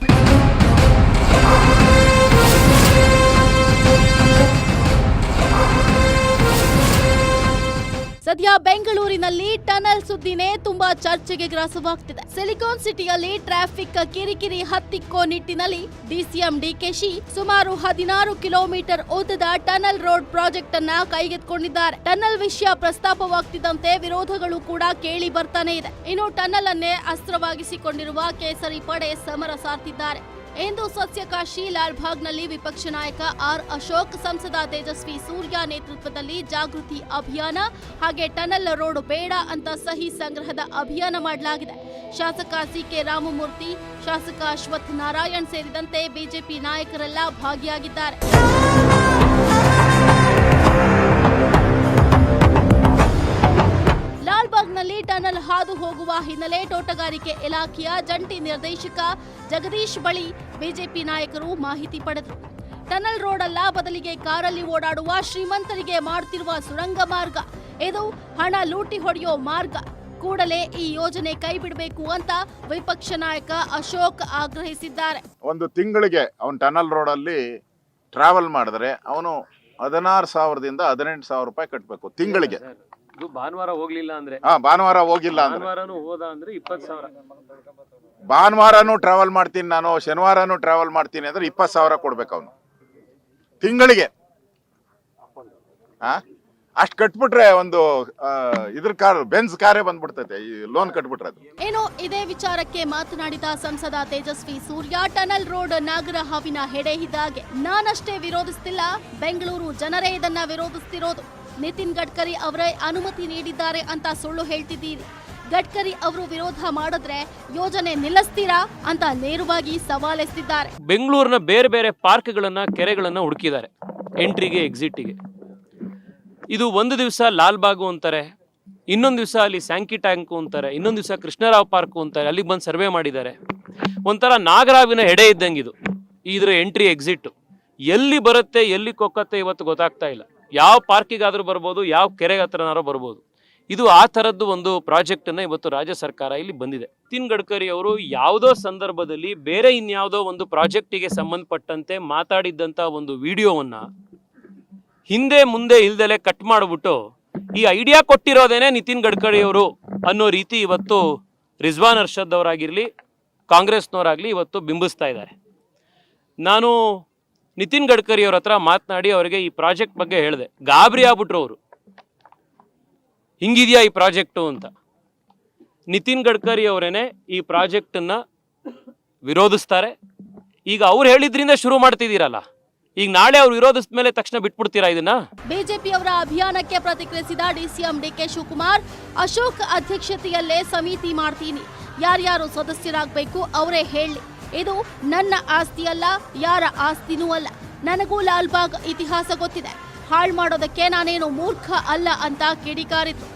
ಸದ್ಯ ಬೆಂಗಳೂರಿನಲ್ಲಿ ಟನಲ್ ಸುದ್ದಿನೇ ತುಂಬಾ ಚರ್ಚೆಗೆ ಗ್ರಾಸವಾಗ್ತಿದೆ. ಸಿಲಿಕಾನ್ ಸಿಟಿಯಲ್ಲಿ ಟ್ರಾಫಿಕ್ ಕಿರಿಕಿರಿ ಹತ್ತಿಕ್ಕೋ ನಿಟ್ಟಿನಲ್ಲಿ ಡಿಸಿಎಂ ಡಿಕೆಶಿ ಸುಮಾರು ಹದಿನಾರು ಕಿಲೋಮೀಟರ್ ಉದ್ದದ ಟನಲ್ ರೋಡ್ ಪ್ರಾಜೆಕ್ಟ್ ಅನ್ನ ಕೈಗೆತ್ತಿಕೊಂಡಿದ್ದಾರೆ. ಟನಲ್ ವಿಷಯ ಪ್ರಸ್ತಾಪವಾಗ್ತಿದ್ದಂತೆ ವಿರೋಧಗಳು ಕೂಡ ಕೇಳಿ ಬರ್ತಾನೆ ಇದೆ. ಇನ್ನು ಟನಲ್ ಅನ್ನೇ ಅಸ್ತ್ರವಾಗಿಸಿಕೊಂಡಿರುವ ಕೇಸರಿ ಪಡೆ ಸಮರ ಸಾರ್ತಿದ್ದಾರೆ. ಇಂದು ಸಸ್ಯಕಾಶಿ ಲಾಲ್ಬಾಗ್ನಲ್ಲಿ ವಿಪಕ್ಷ ನಾಯಕ ಆರ್ ಅಶೋಕ್, ಸಂಸದ ತೇಜಸ್ವಿ ಸೂರ್ಯ ನೇತೃತ್ವದಲ್ಲಿ ಜಾಗೃತಿ ಅಭಿಯಾನ ಹಾಗೆ ಟನಲ್ ರೋಡ್ ಬೇಡ ಅಂತ ಸಹಿ ಸಂಗ್ರಹದ ಅಭಿಯಾನ ಮಾಡಲಾಗಿದೆ. ಶಾಸಕ ಸಿಕೆ ರಾಮಮೂರ್ತಿ, ಶಾಸಕ ಅಶ್ವಥ್ ನಾರಾಯಣ್ ಸೇರಿದಂತೆ ಬಿಜೆಪಿ ನಾಯಕರೆಲ್ಲ ಭಾಗಿಯಾಗಿದ್ದಾರೆ. ಲಾಲ್ಬಾಗ್ನಲ್ಲಿ ಟನಲ್ ಹಾದು ಹೋಗುವ ಹಿನ್ನೆಲೆ ತೋಟಗಾರಿಕೆ ಇಲಾಖೆಯ ಜಂಟಿ ನಿರ್ದೇಶಕ ಜಗದೀಶ್ ಬಳಿ ಬಿಜೆಪಿ ನಾಯಕರು ಮಾಹಿತಿ ಪಡೆದರು. ಟನಲ್ ರೋಡ್ ಅಲ್ಲ ಬದಲಿಗೆ ಕಾರಲ್ಲಿ ಓಡಾಡುವ ಶ್ರೀಮಂತರಿಗೆ ಮಾಡುತ್ತಿರುವ ಸುರಂಗ ಮಾರ್ಗ. ಇದು ಹಣ ಲೂಟಿ ಹೊಡೆಯೋ ಮಾರ್ಗ. ಕೂಡಲೇ ಈ ಯೋಜನೆ ಕೈಬಿಡಬೇಕು ಅಂತ ವಿಪಕ್ಷ ನಾಯಕ ಅಶೋಕ್ ಆಗ್ರಹಿಸಿದ್ದಾರೆ. ಒಂದು ತಿಂಗಳಿಗೆ ಅವನು ಟನಲ್ ರೋಡ್ ಅಲ್ಲಿ ಟ್ರಾವೆಲ್ ಮಾಡಿದ್ರೆ ಅವನು ಹದಿನಾರು ಸಾವಿರದಿಂದ ಹದಿನೆಂಟು ಸಾವಿರ ರೂಪಾಯಿ ಕಟ್ಟಬೇಕು ತಿಂಗಳಿಗೆ. ಭಾನುವಾರ ಹೋಗ್ಲಿಲ್ಲ ಅಂದ್ರೆ. ಹಾ ಭಾನುವಾರ ಹೋಗಿಲ್ಲ ಅಂದ್ರೆ. ಭಾನುವಾರನು ಹೋದ ಅಂದ್ರೆ ಇಪ್ಪತ್ತು ಸಾವಿರ. ಭಾನುವಾರನು ಟ್ರಾವೆಲ್ ಮಾಡ್ತೀನಿ ನಾನು ಶನಿವಾರನು ಟ್ರಾವೆಲ್ ಮಾಡ್ತೀನಿ ಅಂದ್ರೆ ಇಪ್ಪತ್ತು ಸಾವಿರ ಕೊಡ್ಬೇಕು ಅವನು. ತಿಂಗಳಿಗೆ. ಹಾ ಅಷ್ಟು ಕಟ್ಬಿಟ್ರೆ ಒಂದು ಆ, ಇದ್ರ ಕಾರ್ ಬೆನ್ಸ್ ಕಾರೇ ಬಂದ್ಬಿಡ್ತೈತೆ ಈ ಲೋನ್ ಕಟ್ಬಿಟ್ರೆ ಅದು. ಏನು ಇದೇ ವಿಚಾರಕ್ಕೆ ಮಾತನಾಡಿದ ಸಂಸದ ತೇಜಸ್ವಿ ಸೂರ್ಯ ಟನಲ್ ರೋಡ್ ನಾಗರ ಹಾವಿನ ಹೆಡೆ ಇದ್ದಾಗೆ ನಾನಷ್ಟೇ ವಿರೋಧಿಸ್ತಿಲ್ಲ ಬೆಂಗಳೂರು ಜನರೇ ಇದನ್ನ ವಿರೋಧಿಸ್ತಿರೋದು. ನಿತಿನ್ ಗಡ್ಕರಿ ಅವರೇ ಅನುಮತಿ ನೀಡಿದ್ದಾರೆ ಅಂತ ಸುಳ್ಳು ಹೇಳ್ತಿದ್ದೀರಿ. ಗಡ್ಕರಿ ಅವರು ವಿರೋಧ ಮಾಡಿದ್ರೆ ಯೋಜನೆ ನಿಲ್ಲಿಸ್ತೀರಾ ಅಂತ ನೇರವಾಗಿ ಸವಾಲೆಸ್ತಿದ್ದಾರೆ ಬೆಂಗಳೂರಿನ ಬೇರೆ ಬೇರೆ ಪಾರ್ಕ್ಗಳನ್ನ, ಕೆರೆಗಳನ್ನ ಹುಡುಕಿದ್ದಾರೆ, ಎಂಟ್ರಿಗೆ ಎಕ್ಸಿಟ್ಗೆ ಇದು ಒಂದು ದಿವಸ ಲಾಲ್ಬಾಗು ಅಂತಾರೆ, ಇನ್ನೊಂದು ದಿವಸ ಅಲ್ಲಿ ಸ್ಯಾಂಕಿ ಟ್ಯಾಂಕು ಅಂತಾರೆ, ಇನ್ನೊಂದು ದಿವಸ ಕೃಷ್ಣರಾವ್ ಪಾರ್ಕು ಅಂತಾರೆ, ಅಲ್ಲಿಗೆ ಬಂದು ಸರ್ವೆ ಮಾಡಿದ್ದಾರೆ. ಒಂಥರ ನಾಗರಾವಿನ ಎಡೆ ಇದ್ದಂಗಿದು, ಇದರ ಎಂಟ್ರಿ ಎಕ್ಸಿಟ್ ಎಲ್ಲಿ ಬರುತ್ತೆ, ಎಲ್ಲಿ ಕೊಕ್ಕತ್ತೆ ಇವತ್ತು ಗೊತ್ತಾಗ್ತಾ ಇಲ್ಲ. ಯಾವ ಪಾರ್ಕಿಗಾದ್ರೂ ಬರ್ಬೋದು, ಯಾವ ಕೆರೆ ಹತ್ರನಾದ್ರೂ ಬರ್ಬೋದು. ಇದು ಆ ಥರದ್ದು ಒಂದು ಪ್ರಾಜೆಕ್ಟನ್ನು ಇವತ್ತು ರಾಜ್ಯ ಸರ್ಕಾರ ಇಲ್ಲಿ ಬಂದಿದೆ. ನಿತಿನ್ ಗಡ್ಕರಿ ಅವರು ಯಾವುದೋ ಸಂದರ್ಭದಲ್ಲಿ ಬೇರೆ ಇನ್ಯಾವುದೋ ಒಂದು ಪ್ರಾಜೆಕ್ಟಿಗೆ ಸಂಬಂಧಪಟ್ಟಂತೆ ಮಾತಾಡಿದ್ದಂಥ ಒಂದು ವಿಡಿಯೋವನ್ನು ಹಿಂದೆ ಮುಂದೆ ಇಲ್ದಲೆ ಕಟ್ ಮಾಡಿಬಿಟ್ಟು ಈ ಐಡಿಯಾ ಕೊಟ್ಟಿರೋದೇನೆ ನಿತಿನ್ ಗಡ್ಕರಿ ಅವರು ಅನ್ನೋ ರೀತಿ ಇವತ್ತು ರಿಜ್ವಾನ್ ಅರ್ಷದ್ ಅವರಾಗಿರಲಿ, ಕಾಂಗ್ರೆಸ್ನವರಾಗಲಿ ಇವತ್ತು ಬಿಂಬಿಸ್ತಾ ಇದ್ದಾರೆ. ನಾನು ನಿತಿನ್ ಗಡ್ಕರಿ ಅವ್ರ ಹತ್ರ ಮಾತನಾಡಿ ಅವರಿಗೆ ಈ ಪ್ರಾಜೆಕ್ಟ್ ಬಗ್ಗೆ ಹೇಳಿದೆ. ಗಾಬರಿ ಆಗ್ಬಿಟ್ರು ಅವರು. ಹಿಂಗಿದೆಯಾ ಈ ಪ್ರಾಜೆಕ್ಟು ಅಂತ. ನಿತಿನ್ ಗಡ್ಕರಿ ಅವರೇನೆ ಈ ಪ್ರಾಜೆಕ್ಟನ್ನ ವಿರೋಧಿಸ್ತಾರೆ. ಈಗ ಅವ್ರು ಹೇಳಿದ್ರಿಂದ ಶುರು ಮಾಡ್ತಿದ್ದೀರಲ್ಲ. ಈಗ ನಾಳೆ ಅವ್ರು ವಿರೋಧಿಸಿದ ಮೇಲೆ ತಕ್ಷಣ ಬಿಟ್ಬಿಡ್ತೀರಾ ಇದನ್ನ? ಬಿಜೆಪಿ ಅವರ ಅಭಿಯಾನಕ್ಕೆ ಪ್ರತಿಕ್ರಿಯಿಸಿದ ಡಿಸಿಎಂ ಡಿಕೆ ಶಿವಕುಮಾರ್, ಅಶೋಕ್ ಅಧ್ಯಕ್ಷತೆಯಲ್ಲೇ ಸಮಿತಿ ಮಾಡ್ತೀನಿ. ಯಾರ್ಯಾರು ಸದಸ್ಯರಾಗಬೇಕು ಅವರೇ ಹೇಳಿ. ಇದು ನನ್ನ ಆಸ್ತಿ ಅಲ್ಲ, ಯಾರ ಆಸ್ತಿನೂ ಅಲ್ಲ. ನನಗೂ ಲಾಲ್ಬಾಗ್ ಇತಿಹಾಸ ಗೊತ್ತಿದೆ. ಹಾಳು ಮಾಡೋದಕ್ಕೆ ನಾನೇನು ಮೂರ್ಖ ಅಲ್ಲ ಅಂತ ಕಿಡಿಕಾರಿದ್ರು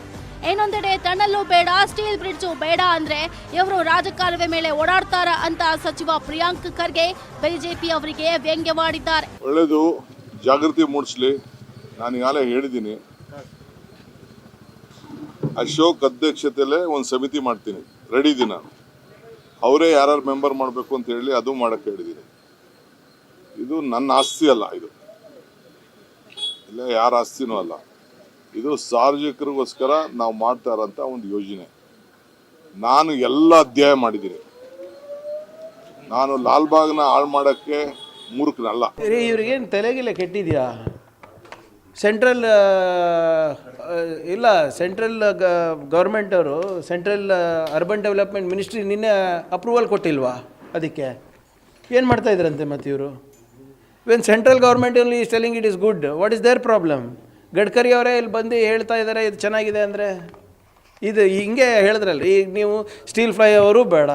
ಇನ್ನೊಂದೆಡೆ ತಣ್ಣಲ್ಲೂ ಬೇಡ, ಸ್ಟೀಲ್ ಬ್ರಿಡ್ಜು ಬೇಡ ಅಂದ್ರೆ ಇವರು ರಾಜಕಾಲುವೆ ಮೇಲೆ ಓಡಾಡ್ತಾರ ಅಂತ ಸಚಿವ ಪ್ರಿಯಾಂಕ್ ಖರ್ಗೆ ಬಿಜೆಪಿ ಅವರಿಗೆ ವ್ಯಂಗ್ಯವಾಡಿದ್ದಾರೆ ಒಳ್ಳೆಯದು ಜಾಗೃತಿ ಮೂಡಿಸ್ಲಿ. ನಾನು ಈಗಾಗಲೇ ಹೇಳಿದ್ದೀನಿ. ಅಶೋಕ್ ಅಧ್ಯಕ್ಷತೆಯಲ್ಲೇ ಒಂದು ಸಮಿತಿ ಮಾಡ್ತೀನಿ. ರೆಡಿ ಇದ್ದೀನಿ ಅವರೇ ಯಾರು ಮೆಂಬರ್ ಮಾಡಬೇಕು ಅಂತ ಹೇಳಿ ಅದು ಮಾಡಕ್ಕೆ ಹೇಳಿದ್ದೀನಿ. ಇದು ನನ್ನ ಆಸ್ತಿ ಅಲ್ಲ ಇದು. ಇಲ್ಲ, ಯಾರ ಆಸ್ತಿನೂ ಅಲ್ಲ. ಇದು ಸಾರ್ವಜನಿಕರಿಗೋಸ್ಕರ ನಾವು ಮಾಡ್ತಾ ಇರೋಂಥ ಒಂದು ಯೋಜನೆ. ನಾನು ಎಲ್ಲ ಅಧ್ಯಾಯ ಮಾಡಿದ್ದೀನಿ. ನಾನು ಲಾಲ್ಬಾಗ್ನ ಹಾಳು ಮಾಡೋಕ್ಕೆ ಮೂರ್ಖನಲ್ಲ. ಇವರಿಗೆ ತಲೆಗಿಲ್ಲ ಕೆಟ್ಟಿದ್ಯಾ? ಸೆಂಟ್ರಲ್ ಇಲ್ಲ ಸೆಂಟ್ರಲ್ ಗೌರ್ಮೆಂಟ್ ಅವರು ಸೆಂಟ್ರಲ್ ಅರ್ಬನ್ ಡೆವಲಪ್ಮೆಂಟ್ ಮಿನಿಸ್ಟ್ರಿ ನಿನ್ನೆ ಅಪ್ರೂವಲ್ ಕೊಟ್ಟಿಲ್ವಾ? ಅದಕ್ಕೆ. ಏನು ಮಾಡ್ತಾ ಇದ್ರಂತೆ ಮತ್ತೆ ಇವರು? When central government only is telling it is good what is there problem Gadkari ಅವರೇ ಇಲ್ಲಿ ಬಂದು ಹೇಳ್ತಾ ಇದ್ದಾರೆ ಇದು ಚೆನ್ನಾಗಿದೆ ಅಂದರೆ? ಇದು ಹಿಂಗೆ ಹೇಳಿದ್ರಲ್ಲ ಈಗ ನೀವು ಸ್ಟೀಲ್ ಫ್ಲೈ ಅವರು ಬೇಡ.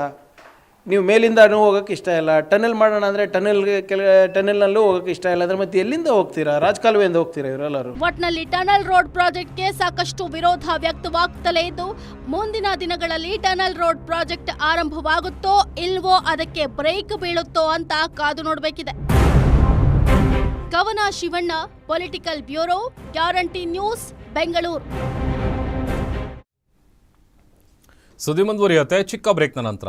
ನೀವು ಮೇಲಿಂದನೂ ಹೋಗೋಕ್ಕೆ ಇಷ್ಟ ಇಲ್ಲ. ಟನೆಲ್ ಮಾಡೋಣ ಅಂದರೆ ಟನೆಲ್ಗೆ ಕೆಲ ಟನಲ್ನಲ್ಲೂ ಹೋಗೋಕ್ಕೆ ಇಷ್ಟ ಇಲ್ಲ. ಅಂದರೆ ಮತ್ತೆ ಎಲ್ಲಿಂದ ಹೋಗ್ತೀರಾ? ರಾಜಕಾಲುವೆಯಿಂದ ಹೋಗ್ತೀರಾ ಇವರೆಲ್ಲರೂ ಒಟ್ನಲ್ಲಿ ಟನಲ್ ರೋಡ್ ಪ್ರಾಜೆಕ್ಟ್ಗೆ ಸಾಕಷ್ಟು ವಿರೋಧ ವ್ಯಕ್ತವಾಗ್ತಲೇ ಇದ್ದು ಮುಂದಿನ ದಿನಗಳಲ್ಲಿ ಟನಲ್ ರೋಡ್ ಪ್ರಾಜೆಕ್ಟ್ ಆರಂಭವಾಗುತ್ತೋ ಇಲ್ವೋ ಅದಕ್ಕೆ ಬ್ರೇಕ್ ಬೀಳುತ್ತೋ ಅಂತ ಕಾದು ನೋಡಬೇಕಿದೆ. Kavana Shivanna political bureau guarantee news Bengaluru. ಸುದ್ದಿ ಮುಂದುವರಿಯುತ್ತೆ. ಚಿಕ್ಕ ಬ್ರೇಕ್ನ ನಂತರ.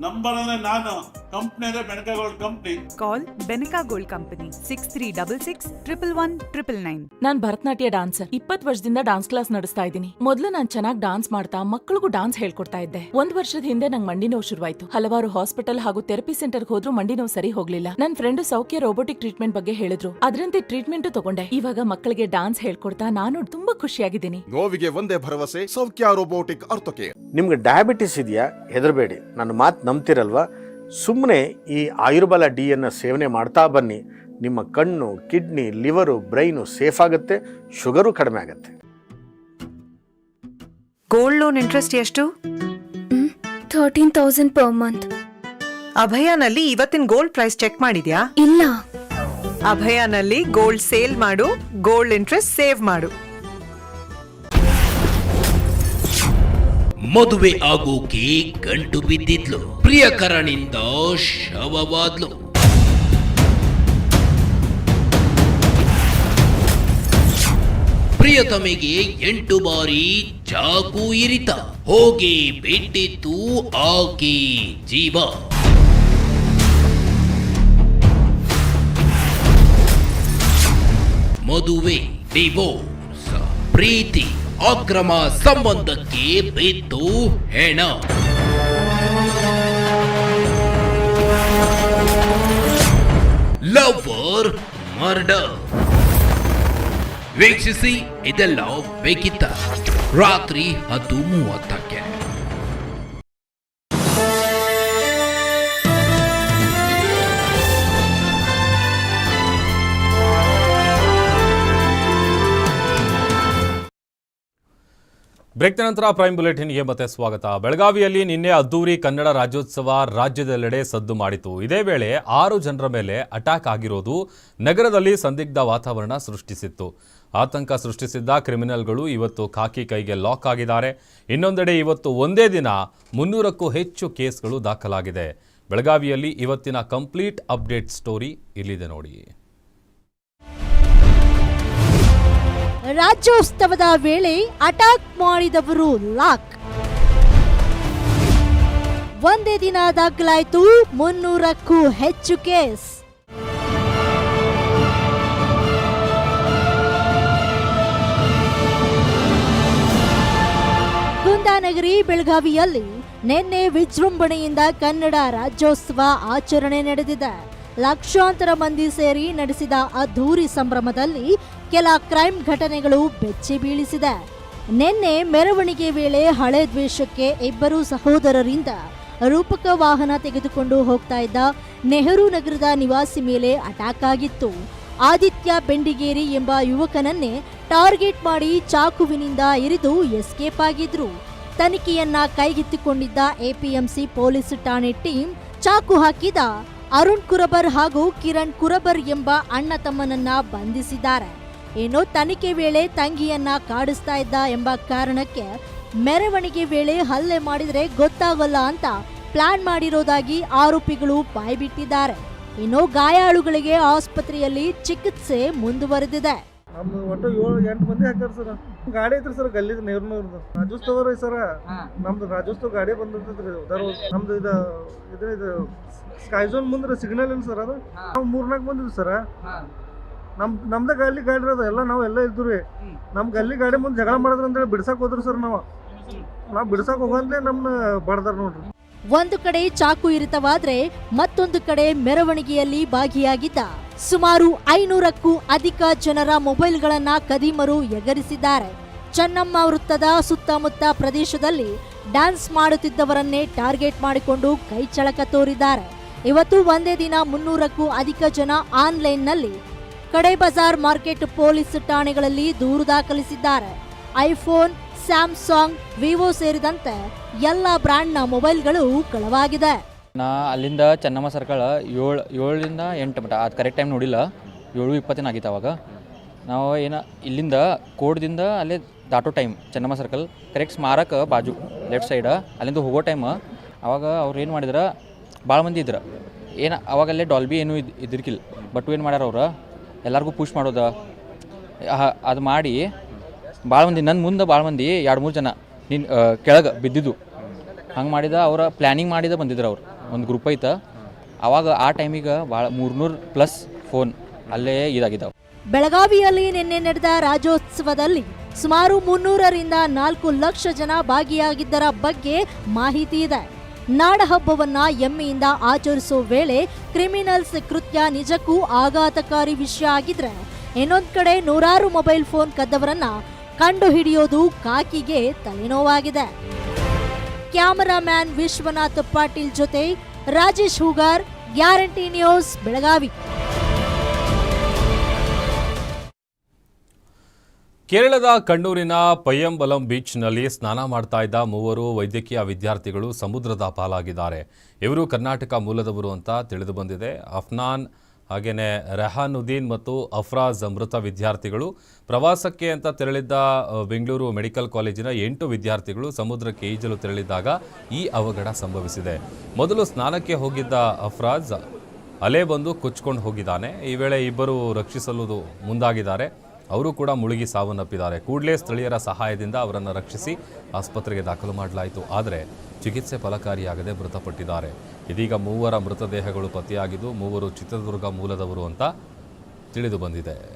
ನಂಬರ್ ಅಂದ್ರೆ ನಾನು. ಕಂಪ್ನಿ ಅಂದ್ರೆ Benaka gold company call Benaka gold company six three double six triple one triple nine ನಾನ್ ಭರತನಾಟ್ಯ ಡಾನ್ಸರ್ ಇಪ್ಪತ್ ವರ್ಷದಿಂದ ಡಾನ್ಸ್ ಕ್ಲಾಸ್ ನಡೆಸ್ತಾ ಇದ್ದೀನಿ. ಮೊದಲು ನಾನ್ ಚೆನ್ನಾಗಿ ಡಾನ್ಸ್ ಮಾಡ್ತಾ ಮಕ್ಕಳಿಗೂ ಡಾನ್ಸ್ ಹೇಳ್ಕೊಡ್ತಾ ಇದ್ದೆ. ಒಂದ್ ವರ್ಷದ ಹಿಂದೆ ನಂಗೆ ಮಂಡಿ ನೋವು ಶುರುವಾಯ್ತು. ಹಲವಾರು ಹಾಸ್ಪಿಟಲ್ ಹಾಗೂ ಥೆರಪಿ ಸೆಂಟರ್ ಹೋದ್ರೂ ಮಂಡಿ ನೋವು ಸರಿ ಹೋಗ್ಲಿಲ್ಲ. ನನ್ ಫ್ರೆಂಡ್ ಸೌಖ್ಯ ರೋಬೋಟಿಕ್ ಟ್ರೀಟ್ಮೆಂಟ್ ಬಗ್ಗೆ ಹೇಳಿದ್ರು. ಅದರಂತೆ ಟ್ರೀಟ್ಮೆಂಟ್ ತಗೊಂಡೆ. ಇವಾಗ ಮಕ್ಕಳಿಗೆ ಡಾನ್ಸ್ ಹೇಳ್ಕೊಡ್ತಾ ನಾನು ತುಂಬಾ ಖುಷಿಯಾಗಿದ್ದೀನಿ. ನೋವಿಗೆ ಒಂದೇ ಭರವಸೆ ಸೌಖ್ಯ ರೋಬೋಟಿಕ್ ಅರ್ಥಕ್ಕೆ. ನಿಮ್ಗೆ ಡಯಾಬಿಟಿಸ್ ಇದೆಯಾ? ಹೆದರಬೇಡಿ. ನನ್ನ ಮಾತು ನಂಬ್ತಿರಲ್ವಾ? ಸುಮ್ಮನೆ ಈ ಆಯುರ್ಬಲ ಡಿಯನ್ನು ಸೇವನೆ ಮಾಡ್ತಾ ಬನ್ನಿ. ನಿಮ್ಮ ಕಣ್ಣು ಕಿಡ್ನಿ ಲಿವರು ಬ್ರೈನು ಸೇಫ್ ಆಗುತ್ತೆ ಶುಗರು ಕಡಿಮೆ ಆಗುತ್ತೆ. ಗೋಲ್ಡ್ ಲೋನ್ ಇಂಟ್ರೆಸ್ಟ್ ಎಷ್ಟು? ಥರ್ಟೀನ್ ತೌಸಂಡ್ ಪರ್ ಮಂತ್ ಅಭಯಾನಲ್ಲಿ ಇವತ್ತಿನ ಗೋಲ್ಡ್ ಪ್ರೈಸ್ ಚೆಕ್ ಮಾಡಿದ್ಯಾ? ಇಲ್ಲ. ಅಭಯಾನಲ್ಲಿ ಗೋಲ್ಡ್ ಸೇಲ್ ಮಾಡು ಗೋಲ್ಡ್ ಇಂಟ್ರೆಸ್ಟ್ ಸೇವ್ ಮಾಡು. ಮದುವೆ ಆಗೋಕೆ ಗಂಟು ಬಿದ್ದಿದ್ಲು. ಪ್ರಿಯಕರನಿಂದ ಶವವಾದ್ಲು. ಪ್ರಿಯತಮೆಗೆ ಎಂಟು ಬಾರಿ ಚಾಕು ಇರಿತ. ಹೋಗಿ ಬಿಟ್ಟಿತ್ತು ಆಕೆ ಜೀವ. ಮದುವೆ, ಡಿವೋರ್ಸ್, ಪ್ರೀತಿ, ಅಕ್ರಮ ಸಂಬಂಧಕ್ಕೆ ಬಿದ್ದು ಹೆಣ. Lover murder. ವೀಕ್ಷಿಸಿ ಇದೆಲ್ಲ ಬೇಕಿತ್ತ. ರಾತ್ರಿ ಹತ್ತು ಮೂವತ್ತಕ್ಕೆ. ಬ್ರೇಕ್ ನಂತರ ಪ್ರೈಮ್ ಬುಲೆಟಿನ್ಗೆ ಮತ್ತೆ ಸ್ವಾಗತ. ಬೆಳಗಾವಿಯಲ್ಲಿ ನಿನ್ನೆ ಅದ್ದೂರಿ ಕನ್ನಡ ರಾಜ್ಯೋತ್ಸವ ರಾಜ್ಯದೆಲ್ಲೆಡೆ ಸದ್ದು ಮಾಡಿತು. ಇದೇ ವೇಳೆ ಆರು ಜನರ ಮೇಲೆ ಅಟ್ಯಾಕ್ ಆಗಿರೋದು ನಗರದಲ್ಲಿ ಸಂದಿಗ್ಧ ವಾತಾವರಣ ಸೃಷ್ಟಿಸಿತ್ತು. ಆತಂಕ ಸೃಷ್ಟಿಸಿದ್ದ ಕ್ರಿಮಿನಲ್ಗಳು ಇವತ್ತು ಖಾಕಿ ಕೈಗೆ ಲಾಕ್ ಆಗಿದ್ದಾರೆ. ಇನ್ನೊಂದೆಡೆ ಇವತ್ತು ಒಂದೇ ದಿನ ಮುನ್ನೂರಕ್ಕೂ ಹೆಚ್ಚು ಕೇಸ್ಗಳು ದಾಖಲಾಗಿದೆ. ಬೆಳಗಾವಿಯಲ್ಲಿ ಇವತ್ತಿನ ಕಂಪ್ಲೀಟ್ ಅಪ್ಡೇಟ್ ಸ್ಟೋರಿ ಇಲ್ಲಿದೆ ನೋಡಿ. ರಾಜ್ಯೋತ್ಸವದ ವೇಳೆ ಅಟ್ಯಾಕ್ ಮಾಡಿದವರು ಲಾಕ್. ಒಂದೇ ದಿನ ದಾಖಲಾಯಿತು ಮುನ್ನೂರಕ್ಕೂ ಹೆಚ್ಚು ಕೇಸ್. ಕುಂದಾನಗರಿ ಬೆಳಗಾವಿಯಲ್ಲಿ ನಿನ್ನೆ ವಿಜೃಂಭಣೆಯಿಂದ ಕನ್ನಡ ರಾಜ್ಯೋತ್ಸವ ಆಚರಣೆ ನಡೆದಿದೆ. ಲಕ್ಷಾಂತರ ಮಂದಿ ಸೇರಿ ನಡೆಸಿದ ಅದ್ಧೂರಿ ಸಂಭ್ರಮದಲ್ಲಿ ಕೆಲ ಕ್ರೈಮ್ ಘಟನೆಗಳು ಬೆಚ್ಚಿ ಬೀಳಿಸಿದೆ. ನಿನ್ನೆ ಮೆರವಣಿಗೆ ವೇಳೆ ಹಳೆ ದ್ವೇಷಕ್ಕೆ ಇಬ್ಬರು ಸಹೋದರರಿಂದ ರೂಪಕ ವಾಹನ ತೆಗೆದುಕೊಂಡು ಹೋಗ್ತಾ ಇದ್ದ ನೆಹರು ನಗರದ ನಿವಾಸಿ ಮೇಲೆ ಅಟ್ಯಾಕ್ ಆಗಿತ್ತು. ಆದಿತ್ಯ ಬೆಂಡಿಗೇರಿ ಎಂಬ ಯುವಕನನ್ನೇ ಟಾರ್ಗೆಟ್ ಮಾಡಿ ಚಾಕುವಿನಿಂದ ಇರಿದು ಎಸ್ಕೇಪ್ ಆಗಿದ್ರು. ತನಿಖೆಯನ್ನ ಕೈಗೆತ್ತಿಕೊಂಡಿದ್ದ ಎಪಿಎಂಸಿ ಪೊಲೀಸ್ ಠಾಣೆ ಟೀಮ್ ಚಾಕು ಹಾಕಿದ ಅರುಣ್ ಕುರಬರ್ ಹಾಗೂ ಕಿರಣ್ ಕುರಬರ್ ಎಂಬ ಅಣ್ಣ ತಮ್ಮನನ್ನ ಬಂಧಿಸಿದ್ದಾರೆ. ಏನೋ ತನಿಖೆ ವೇಳೆ ತಂಗಿಯನ್ನ ಕಾಡಿಸ್ತಾ ಇದ್ದ ಎಂಬ ಕಾರಣಕ್ಕೆ ಮೆರವಣಿಗೆ ವೇಳೆ ಹಲ್ಲೆ ಮಾಡಿದರೆ ಗೊತ್ತಾಗಲ್ಲ ಅಂತ ಪ್ಲಾನ್ ಮಾಡಿರೋದಾಗಿ ಆರೋಪಿಗಳು ಬಾಯ್ಬಿಟ್ಟಿದ್ದಾರೆ. ಇನ್ನು ಗಾಯಾಳುಗಳಿಗೆ ಆಸ್ಪತ್ರೆಯಲ್ಲಿ ಚಿಕಿತ್ಸೆ ಮುಂದುವರೆದಿದೆ. ನಮ್ದು ಒಟ್ಟು ಏಳು ಎಂಟು ಮಂದಿ ಹಾಕ್ಯಾರ ಸರ್. ಗಾಡಿ ಐತ್ರಿ ಸರ್ ಗಲ್ಲಿದ ನೀರ್ನೂರ್ದು. ರಾಜೋತ್ಸವ ರೀ ಸರ್. ನಮ್ದು ರಾಜೋತ್ಸವ ಗಾಡಿ ಬಂದಿರ್ತೈತ್ರಿ. ಉದಾರ ನಮ್ದು ಇದು ಇದು ಇದು ಸ್ಕೈ ಝೋನ್ ಮುಂದೆ ಸಿಗ್ನಲ್ ಇಲ್ಲ ಸರ್ ಅದು? ನಾವು ಮೂರ್ನಾಲ್ಕು ಮಂದಿ ಸರ್. ನಮ್ ನಮ್ದ ಗಲ್ಲಿ ಗಾಡಿ ಇರೋದು, ಎಲ್ಲ ನಾವು ಎಲ್ಲ ಇದ್ರಿ ನಮ್ ಗಲ್ಲಿ ಗಾಡಿ ಮುಂದೆ ಜಗಳ ಮಾಡಿದ್ರ ಅಂತೇಳಿ ಬಿಡ್ಸಕ್ ಹೋದ್ರಿ ಸರ್ ನಾವು. ನಾವು ಬಿಡ್ಸಕ್ ಹೋಗಂದ್ರೆ ನಮ್ನ ಬಡದಾರ ನೋಡ್ರಿ. ಒಂದು ಕಡೆ ಚಾಕು ಇರಿತವಾದ್ರೆ ಮತ್ತೊಂದು ಕಡೆ ಮೆರವಣಿಗೆಯಲ್ಲಿ ಭಾಗಿಯಾಗಿದ್ದ. ಸುಮಾರು ಐನೂರಕ್ಕೂ ಅಧಿಕ ಜನರ ಮೊಬೈಲ್ಗಳನ್ನ ಕದೀಮರು ಎಗರಿಸಿದ್ದಾರೆ. ಚೆನ್ನಮ್ಮ ವೃತ್ತದ ಸುತ್ತಮುತ್ತ ಪ್ರದೇಶದಲ್ಲಿ ಡ್ಯಾನ್ಸ್ ಮಾಡುತ್ತಿದ್ದವರನ್ನೇ ಟಾರ್ಗೆಟ್ ಮಾಡಿಕೊಂಡು ಕೈ ಚಳಕ ತೋರಿದ್ದಾರೆ. ಇವತ್ತು ಒಂದೇ ದಿನ ಮುನ್ನೂರಕ್ಕೂ ಅಧಿಕ ಜನ ಆನ್ಲೈನ್ನಲ್ಲಿ ಕಡೆ ಬಜಾರ್ ಮಾರ್ಕೆಟ್ ಪೊಲೀಸ್ ಠಾಣೆಗಳಲ್ಲಿ ದೂರು ದಾಖಲಿಸಿದ್ದಾರೆ. ಐಫೋನ್, ಸ್ಯಾಮ್ಸಾಂಗ್, ವಿವೋ ಸೇರಿದಂತೆ ಎಲ್ಲ ಬ್ರ್ಯಾಂಡ್ನ ಮೊಬೈಲ್ಗಳು ಕಳವಾಗಿದೆ ನಾ ಅಲ್ಲಿಂದ ಚೆನ್ನಮ್ಮ ಸರ್ಕಲ್ ಏಳು, ಏಳರಿಂದ ಎಂಟು ಮಟ ಅದು ಕರೆಕ್ಟ್ ಟೈಮ್ ನೋಡಿಲ್ಲ. ಏಳು ಇಪ್ಪತ್ತೇನು ಆಗಿತ್ತು ಅವಾಗ. ನಾವು ಏನ, ಇಲ್ಲಿಂದ ಕೋಡ್ದಿಂದ ಅಲ್ಲೇ ದಾಟೋ ಟೈಮ್ ಚೆನ್ನಮ್ಮ ಸರ್ಕಲ್. ಕರೆಕ್ಟ್ ಸ್ಮಾರಕ ಬಾಜು ಲೆಫ್ಟ್ ಸೈಡ ಅಲ್ಲಿಂದ ಹೋಗೋ ಟೈಮ್ ಅವಾಗ ಅವ್ರು ಏನು ಮಾಡಿದ್ರೆ ಭಾಳ ಮಂದಿ ಇದ್ರು. ಏನು, ಅವಾಗಲ್ಲೇ ಡಾಲ್ಬಿ ಏನು ಇದ್, ಇದ್ದಿರ್ಕಿಲ್ಲ. ಬಟ್ ಏನು ಮಾಡ್ಯಾರ ಅವ್ರು? ಎಲ್ಲರಿಗೂ ಪುಷ್ ಮಾಡೋದು. ಅದು ಮಾಡಿ ಭಾಳ ಮಂದಿ ನನ್ನ ಮುಂದೆ ಭಾಳ ಮಂದಿ ಎರಡು ಮೂರು ಜನ ನಿನ್ನ ಕೆಳಗೆ ಬಿದ್ದಿದ್ದು. ಹಂಗೆ ಮಾಡಿದ, ಅವರ ಪ್ಲ್ಯಾನಿಂಗ್ ಮಾಡಿದ ಬಂದಿದ್ರು ಅವ್ರು. ಒಂದು ಗ್ರೂಪ್ ಐತ. ಅವಾಗ ಆ ಟೈಮಿಗೆ ಭಾಳ ಮೂರ್ನೂರು ಪ್ಲಸ್ ಫೋನ್ ಅಲ್ಲೇ ಇದಾಗಿದ್ದಾವೆ ಬೆಳಗಾವಿಯಲ್ಲಿ ನಿನ್ನೆ ನಡೆದ ರಾಜ್ಯೋತ್ಸವದಲ್ಲಿ ಸುಮಾರು ಮುನ್ನೂರರಿಂದ ನಾಲ್ಕು ಲಕ್ಷ ಜನ ಭಾಗಿಯಾಗಿದ್ದರ ಬಗ್ಗೆ ಮಾಹಿತಿ ಇದೆ. ನಾಡಹಬ್ಬವನ್ನ ಎಮ್ಮೆಯಿಂದ ಆಚರಿಸೋ ವೇಳೆ ಕ್ರಿಮಿನಲ್ಸ್ ಕೃತ್ಯ ನಿಜಕ್ಕೂ ಆಘಾತಕಾರಿ ವಿಷಯ ಆಗಿದ್ರೆ ಇನ್ನೊಂದು ಕಡೆ ನೂರಾರು ಮೊಬೈಲ್ ಫೋನ್ ಕದ್ದವರನ್ನ ಕಂಡು ಹಿಡಿಯೋದು ಕಾಕಿಗೆ ತಲೆನೋವಾಗಿದೆ. ಕ್ಯಾಮರಾಮ್ಯಾನ್ ವಿಶ್ವನಾಥ್ ಪಾಟೀಲ್ ಜೊತೆ ರಾಜೇಶ್ ಹೂಗಾರ್, ಗ್ಯಾರಂಟಿ ನ್ಯೂಸ್, ಬೆಳಗಾವಿ. ಕೇರಳದ ಕಣ್ಣೂರಿನ ಪಯ್ಯಂಬಲಂ ಬೀಚ್ನಲ್ಲಿ ಸ್ನಾನ ಮಾಡ್ತಾ ಇದ್ದ ಮೂವರು ವೈದ್ಯಕೀಯ ವಿದ್ಯಾರ್ಥಿಗಳು ಸಮುದ್ರದ ಪಾಲಾಗಿದ್ದಾರೆ. ಇವರು ಕರ್ನಾಟಕ ಮೂಲದವರು ಅಂತ ತಿಳಿದು ಬಂದಿದೆ. ಅಫ್ನಾನ್ ಹಾಗೆಯೇ ರೆಹಾನುದ್ದೀನ್ ಮತ್ತು ಅಫ್ರಾಜ್ ಮೃತ ವಿದ್ಯಾರ್ಥಿಗಳು ಪ್ರವಾಸಕ್ಕೆ ಅಂತ ತೆರಳಿದ್ದ ಬೆಂಗಳೂರು ಮೆಡಿಕಲ್ ಕಾಲೇಜಿನ ಎಂಟು ವಿದ್ಯಾರ್ಥಿಗಳು ಸಮುದ್ರಕ್ಕೆ ಈಜಲು ತೆರಳಿದ್ದಾಗ ಈ ಅವಘಡ ಸಂಭವಿಸಿದೆ. ಮೊದಲು ಸ್ನಾನಕ್ಕೆ ಹೋಗಿದ್ದ ಅಫ್ರಾಜ್ ಅಲೆ ಬಂದು ಕೊಚ್ಕೊಂಡು ಹೋಗಿದ್ದಾನೆ. ಈ ವೇಳೆ ಇಬ್ಬರು ರಕ್ಷಿಸಲು ಮುಂದಾಗಿದ್ದಾರೆ. ಅವರು ಕೂಡ ಮುಳುಗಿ ಸಾವನ್ನಪ್ಪಿದ್ದಾರೆ. ಕೂಡಲೇ ಸ್ಥಳೀಯರ ಸಹಾಯದಿಂದ ಅವರನ್ನು ರಕ್ಷಿಸಿ ಆಸ್ಪತ್ರೆಗೆ ದಾಖಲು ಮಾಡಲಾಯಿತು. ಆದರೆ ಚಿಕಿತ್ಸೆ ಫಲಕಾರಿಯಾಗದೆ ಮೃತಪಟ್ಟಿದ್ದಾರೆ. ಇದೀಗ ಮೂವರ ಮೃತದೇಹಗಳು ಪತ್ತೆಯಾಗಿದ್ದು ಮೂವರು ಚಿತ್ರದುರ್ಗ ಮೂಲದವರು ಅಂತ ತಿಳಿದು ಬಂದಿದೆ.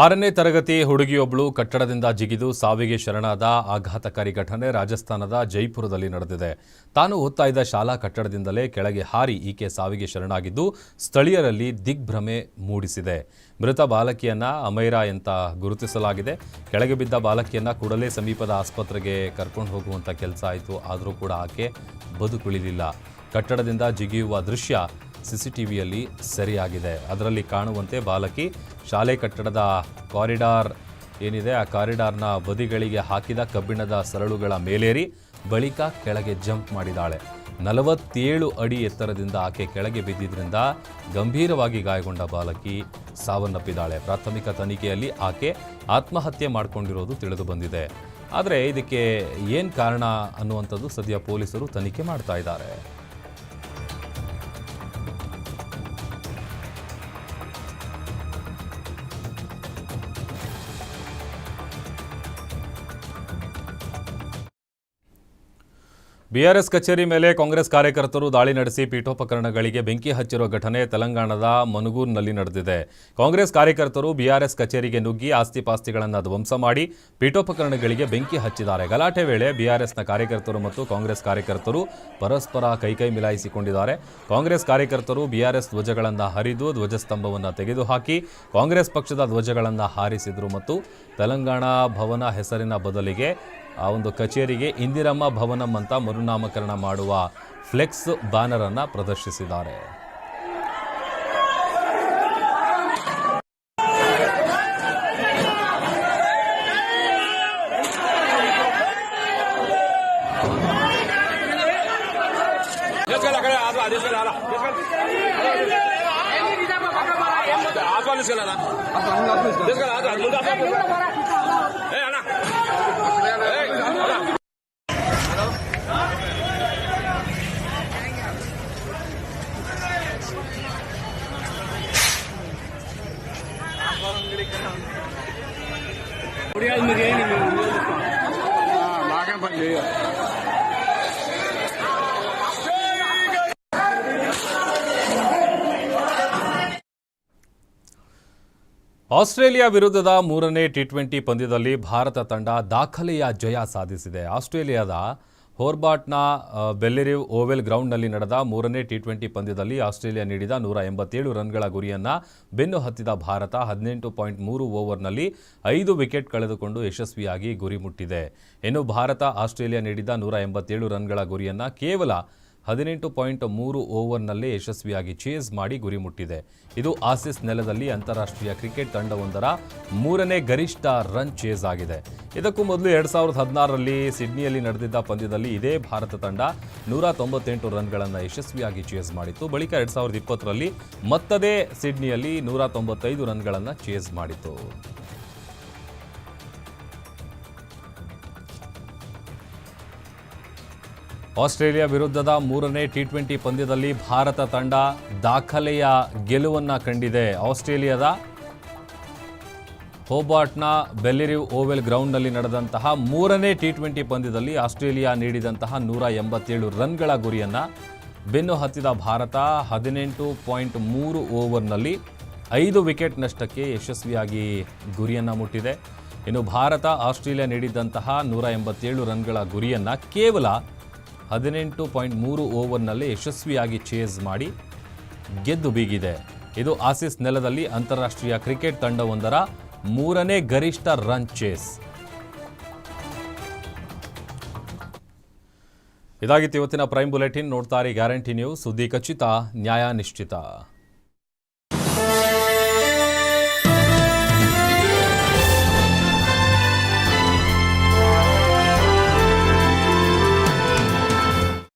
ಆರನೇ ತರಗತಿ ಹುಡುಗಿಯೊಬ್ಬಳು ಕಟ್ಟಡದಿಂದ ಜಿಗಿದು ಸಾವಿಗೆ ಶರಣಾದ ಆಘಾತಕಾರಿ ಘಟನೆ ರಾಜಸ್ಥಾನದ ಜೈಪುರದಲ್ಲಿ ನಡೆದಿದೆ. ತಾನು ಓದ್ತಾ ಇದ್ದ ಶಾಲಾ ಕಟ್ಟಡದಿಂದಲೇ ಕೆಳಗೆ ಹಾರಿ ಈಕೆ ಸಾವಿಗೆ ಶರಣಾಗಿದ್ದು ಸ್ಥಳೀಯರಲ್ಲಿ ದಿಗ್ಭ್ರಮೆ ಮೂಡಿಸಿದೆ. ಮೃತ ಬಾಲಕಿಯನ್ನ ಅಮೈರಾ ಅಂತ ಗುರುತಿಸಲಾಗಿದೆ. ಕೆಳಗೆ ಬಿದ್ದ ಬಾಲಕಿಯನ್ನ ಕೂಡಲೇ ಸಮೀಪದ ಆಸ್ಪತ್ರೆಗೆ ಕರ್ಕೊಂಡು ಹೋಗುವಂಥ ಕೆಲಸ ಆಯಿತು. ಆದರೂ ಕೂಡ ಆಕೆ ಬದುಕುಳಿದಿಲ್ಲ ಕಟ್ಟಡದಿಂದ ಜಿಗಿಯುವ ದೃಶ್ಯ ಸಿಸಿಟಿವಿಯಲ್ಲಿ ಸೆರೆಯಾಗಿದೆ. ಅದರಲ್ಲಿ ಕಾಣುವಂತೆ ಬಾಲಕಿ ಶಾಲೆ ಕಟ್ಟಡದ ಕಾರಿಡಾರ್ ಏನಿದೆ, ಆ ಕಾರಿಡಾರ್ನ ಬದಿಗಳಿಗೆ ಹಾಕಿದ ಕಬ್ಬಿಣದ ಸರಳುಗಳ ಮೇಲೇರಿ ಬಳಿಕ ಕೆಳಗೆ ಜಂಪ್ ಮಾಡಿದಾಳೆ ನಲವತ್ತೇಳು ಅಡಿ ಎತ್ತರದಿಂದ ಆಕೆ ಕೆಳಗೆ ಬಿದ್ದಿದ್ದರಿಂದ ಗಂಭೀರವಾಗಿ ಗಾಯಗೊಂಡ ಬಾಲಕಿ ಸಾವನ್ನಪ್ಪಿದ್ದಾಳೆ. ಪ್ರಾಥಮಿಕ ತನಿಖೆಯಲ್ಲಿ ಆಕೆ ಆತ್ಮಹತ್ಯೆ ಮಾಡಿಕೊಂಡಿರೋದು ತಿಳಿದು ಬಂದಿದೆ. ಆದರೆ ಇದಕ್ಕೆ ಏನು ಕಾರಣ ಅನ್ನುವಂಥದ್ದು ಸದ್ಯ ಪೊಲೀಸರು ತನಿಖೆ ಮಾಡ್ತಾ ಇದ್ದಾರೆ. ಬಿಆರ್ಎಸ್ ಕಚೇರಿ ಮೇಲೆ ಕಾಂಗ್ರೆಸ್ ಕಾರ್ಯಕರ್ತರು ದಾಳಿ ನಡೆಸಿ ಪೀಠೋಪಕರಣಗಳಿಗೆ ಬೆಂಕಿ ಹಚ್ಚಿರುವ ಘಟನೆ ತೆಲಂಗಾಣದ ಮನುಗೂರ್ನಲ್ಲಿ ನಡೆದಿದೆ. ಕಾಂಗ್ರೆಸ್ ಕಾರ್ಯಕರ್ತರು ಬಿಆರ್ಎಸ್ ಕಚೇರಿಗೆ ನುಗ್ಗಿ ಆಸ್ತಿಪಾಸ್ತಿಗಳನ್ನು ಧ್ವಂಸ ಮಾಡಿ ಪೀಠೋಪಕರಣಗಳಿಗೆ ಬೆಂಕಿ ಹಚ್ಚಿದ್ದಾರೆ. ಗಲಾಟೆ ವೇಳೆ ಬಿಆರ್ಎಸ್ನ ಕಾರ್ಯಕರ್ತರು ಮತ್ತು ಕಾಂಗ್ರೆಸ್ ಕಾರ್ಯಕರ್ತರು ಪರಸ್ಪರ ಕೈಕೈ ಮಿಲಾಯಿಸಿಕೊಂಡಿದ್ದಾರೆ. ಕಾಂಗ್ರೆಸ್ ಕಾರ್ಯಕರ್ತರು ಬಿಆರ್ಎಸ್ ಧ್ವಜಗಳನ್ನು ಹರಿದು ಧ್ವಜಸ್ತಂಭವನ್ನು ತೆಗೆದುಹಾಕಿ ಕಾಂಗ್ರೆಸ್ ಪಕ್ಷದ ಧ್ವಜಗಳನ್ನು ಹಾರಿಸಿದರು ಮತ್ತು ತೆಲಂಗಾಣ ಭವನ ಹೆಸರಿನ ಬದಲಿಗೆ ಆ ಒಂದು ಕಚೇರಿಗೆ ಇಂದಿರಮ್ಮ ಭವನಂ ಅಂತ ಮರುನಾಮಕರಣ ಮಾಡುವ ಫ್ಲೆಕ್ಸ್ ಬ್ಯಾನರ್ ಅನ್ನ ಪ್ರದರ್ಶಿಸಿದ್ದಾರೆ ಆಸ್ಟ್ರೇಲಿಯಾ ವಿರುದ್ಧದ ಮೂರನೇ ಟಿ ಟ್ವೆಂಟಿ ಪಂದ್ಯದಲ್ಲಿ ಭಾರತ ತಂಡ ದಾಖಲೆಯ ಜಯ ಸಾಧಿಸಿದೆ. ಆಸ್ಟ್ರೇಲಿಯಾದ ಹೋರ್ಬಾಟ್ನ ಬೆಲ್ಲೆರಿವ್ ಓವೆಲ್ ಗ್ರೌಂಡ್ನಲ್ಲಿ ನಡೆದ ಮೂರನೇ ಟಿ ಟ್ವೆಂಟಿ ಪಂದ್ಯದಲ್ಲಿ ಆಸ್ಟ್ರೇಲಿಯಾ ನೀಡಿದ ನೂರ ಎಂಬತ್ತೇಳು ರನ್ಗಳ ಗುರಿಯನ್ನು ಬೆನ್ನು ಹತ್ತಿದ ಭಾರತ ಹದಿನೆಂಟು ಪಾಯಿಂಟ್ ಮೂರು ಓವರ್ನಲ್ಲಿ ಐದು ವಿಕೆಟ್ ಕಳೆದುಕೊಂಡು ಯಶಸ್ವಿಯಾಗಿ ಗುರಿ ಮುಟ್ಟಿದೆ. ಇನ್ನು ಭಾರತ ಆಸ್ಟ್ರೇಲಿಯಾ ನೀಡಿದ ನೂರ ಎಂಬತ್ತೇಳು ರನ್ಗಳ ಗುರಿಯನ್ನು ಕೇವಲ ಹದಿನೆಂಟು ಪಾಯಿಂಟ್ ಮೂರು ಓವರ್ನಲ್ಲೇ ಯಶಸ್ವಿಯಾಗಿ ಚೇಸ್ ಮಾಡಿ ಗುರಿ ಮುಟ್ಟಿದೆ. ಇದು ಆಸಿಸ್ ನೆಲದಲ್ಲಿ ಅಂತಾರಾಷ್ಟ್ರೀಯ ಕ್ರಿಕೆಟ್ ತಂಡವೊಂದರ ಮೂರನೇ ಗರಿಷ್ಠ ರನ್ ಚೇಸ್ ಆಗಿದೆ. ಇದಕ್ಕೂ ಮೊದಲು ಎರಡು ಸಾವಿರದ ಹದಿನಾರರಲ್ಲಿ ಸಿಡ್ನಿಯಲ್ಲಿ ನಡೆದಿದ್ದ ಪಂದ್ಯದಲ್ಲಿ ಇದೇ ಭಾರತ ತಂಡ ನೂರ ತೊಂಬತ್ತೆಂಟು ರನ್ಗಳನ್ನು ಯಶಸ್ವಿಯಾಗಿ ಚೇಸ್ ಮಾಡಿತ್ತು. ಬಳಿಕ ಎರಡು ಸಾವಿರದ ಇಪ್ಪತ್ತರಲ್ಲಿ ಮತ್ತದೇ ಸಿಡ್ನಿಯಲ್ಲಿ ನೂರ ತೊಂಬತ್ತೈದು ರನ್ಗಳನ್ನು ಚೇಸ್ ಮಾಡಿತು ಆಸ್ಟ್ರೇಲಿಯಾ ವಿರುದ್ಧದ ಮೂರನೇ ಟಿ ಟ್ವೆಂಟಿ ಪಂದ್ಯದಲ್ಲಿ ಭಾರತ ತಂಡ ದಾಖಲೆಯ ಗೆಲುವನ್ನು ಕಂಡಿದೆ. ಆಸ್ಟ್ರೇಲಿಯಾದ ಹೋಬಾರ್ಟ್ನ ಬೆಲ್ಲಿರಿವ್ ಓವೆಲ್ ಗ್ರೌಂಡ್ನಲ್ಲಿ ನಡೆದಂತಹ ಮೂರನೇ ಟಿ ಟ್ವೆಂಟಿ ಪಂದ್ಯದಲ್ಲಿ ಆಸ್ಟ್ರೇಲಿಯಾ ನೀಡಿದಂತಹ ನೂರ ಎಂಬತ್ತೇಳು ರನ್ಗಳ ಗುರಿಯನ್ನು ಬೆನ್ನು ಹತ್ತಿದ ಭಾರತ ಹದಿನೆಂಟು ಪಾಯಿಂಟ್ ಮೂರು ಓವರ್ನಲ್ಲಿ ಐದು ವಿಕೆಟ್ ನಷ್ಟಕ್ಕೆ ಯಶಸ್ವಿಯಾಗಿ ಗುರಿಯನ್ನು ಮುಟ್ಟಿದೆ. ಇನ್ನು ಭಾರತ ಆಸ್ಟ್ರೇಲಿಯಾ ನೀಡಿದಂತಹ ನೂರ ಎಂಬತ್ತೇಳು ರನ್ಗಳ ಗುರಿಯನ್ನು ಕೇವಲ ಹದಿನೆಂಟು ಪಾಯಿಂಟ್ ಮೂರು ಓವರ್ನಲ್ಲಿ ಯಶಸ್ವಿಯಾಗಿ ಚೇಸ್ ಮಾಡಿ ಗೆದ್ದು ಬೀಗಿದೆ. ಇದು ಆಸಿಸ್ ನೆಲದಲ್ಲಿ ಅಂತಾರಾಷ್ಟ್ರೀಯ ಕ್ರಿಕೆಟ್ ತಂಡವೊಂದರ ಮೂರನೇ ಗರಿಷ್ಠ ರನ್ ಚೇಸ್. ಇದಾಗಿತ್ತು ಇವತ್ತಿನ ಪ್ರೈಮ್ ಬುಲೆಟಿನ್. ನೋಡ್ತಾರೆ ಗ್ಯಾರಂಟಿ ನ್ಯೂಸ್. ಸುದ್ದಿ ಖಚಿತ, ನ್ಯಾಯ ನಿಶ್ಚಿತ.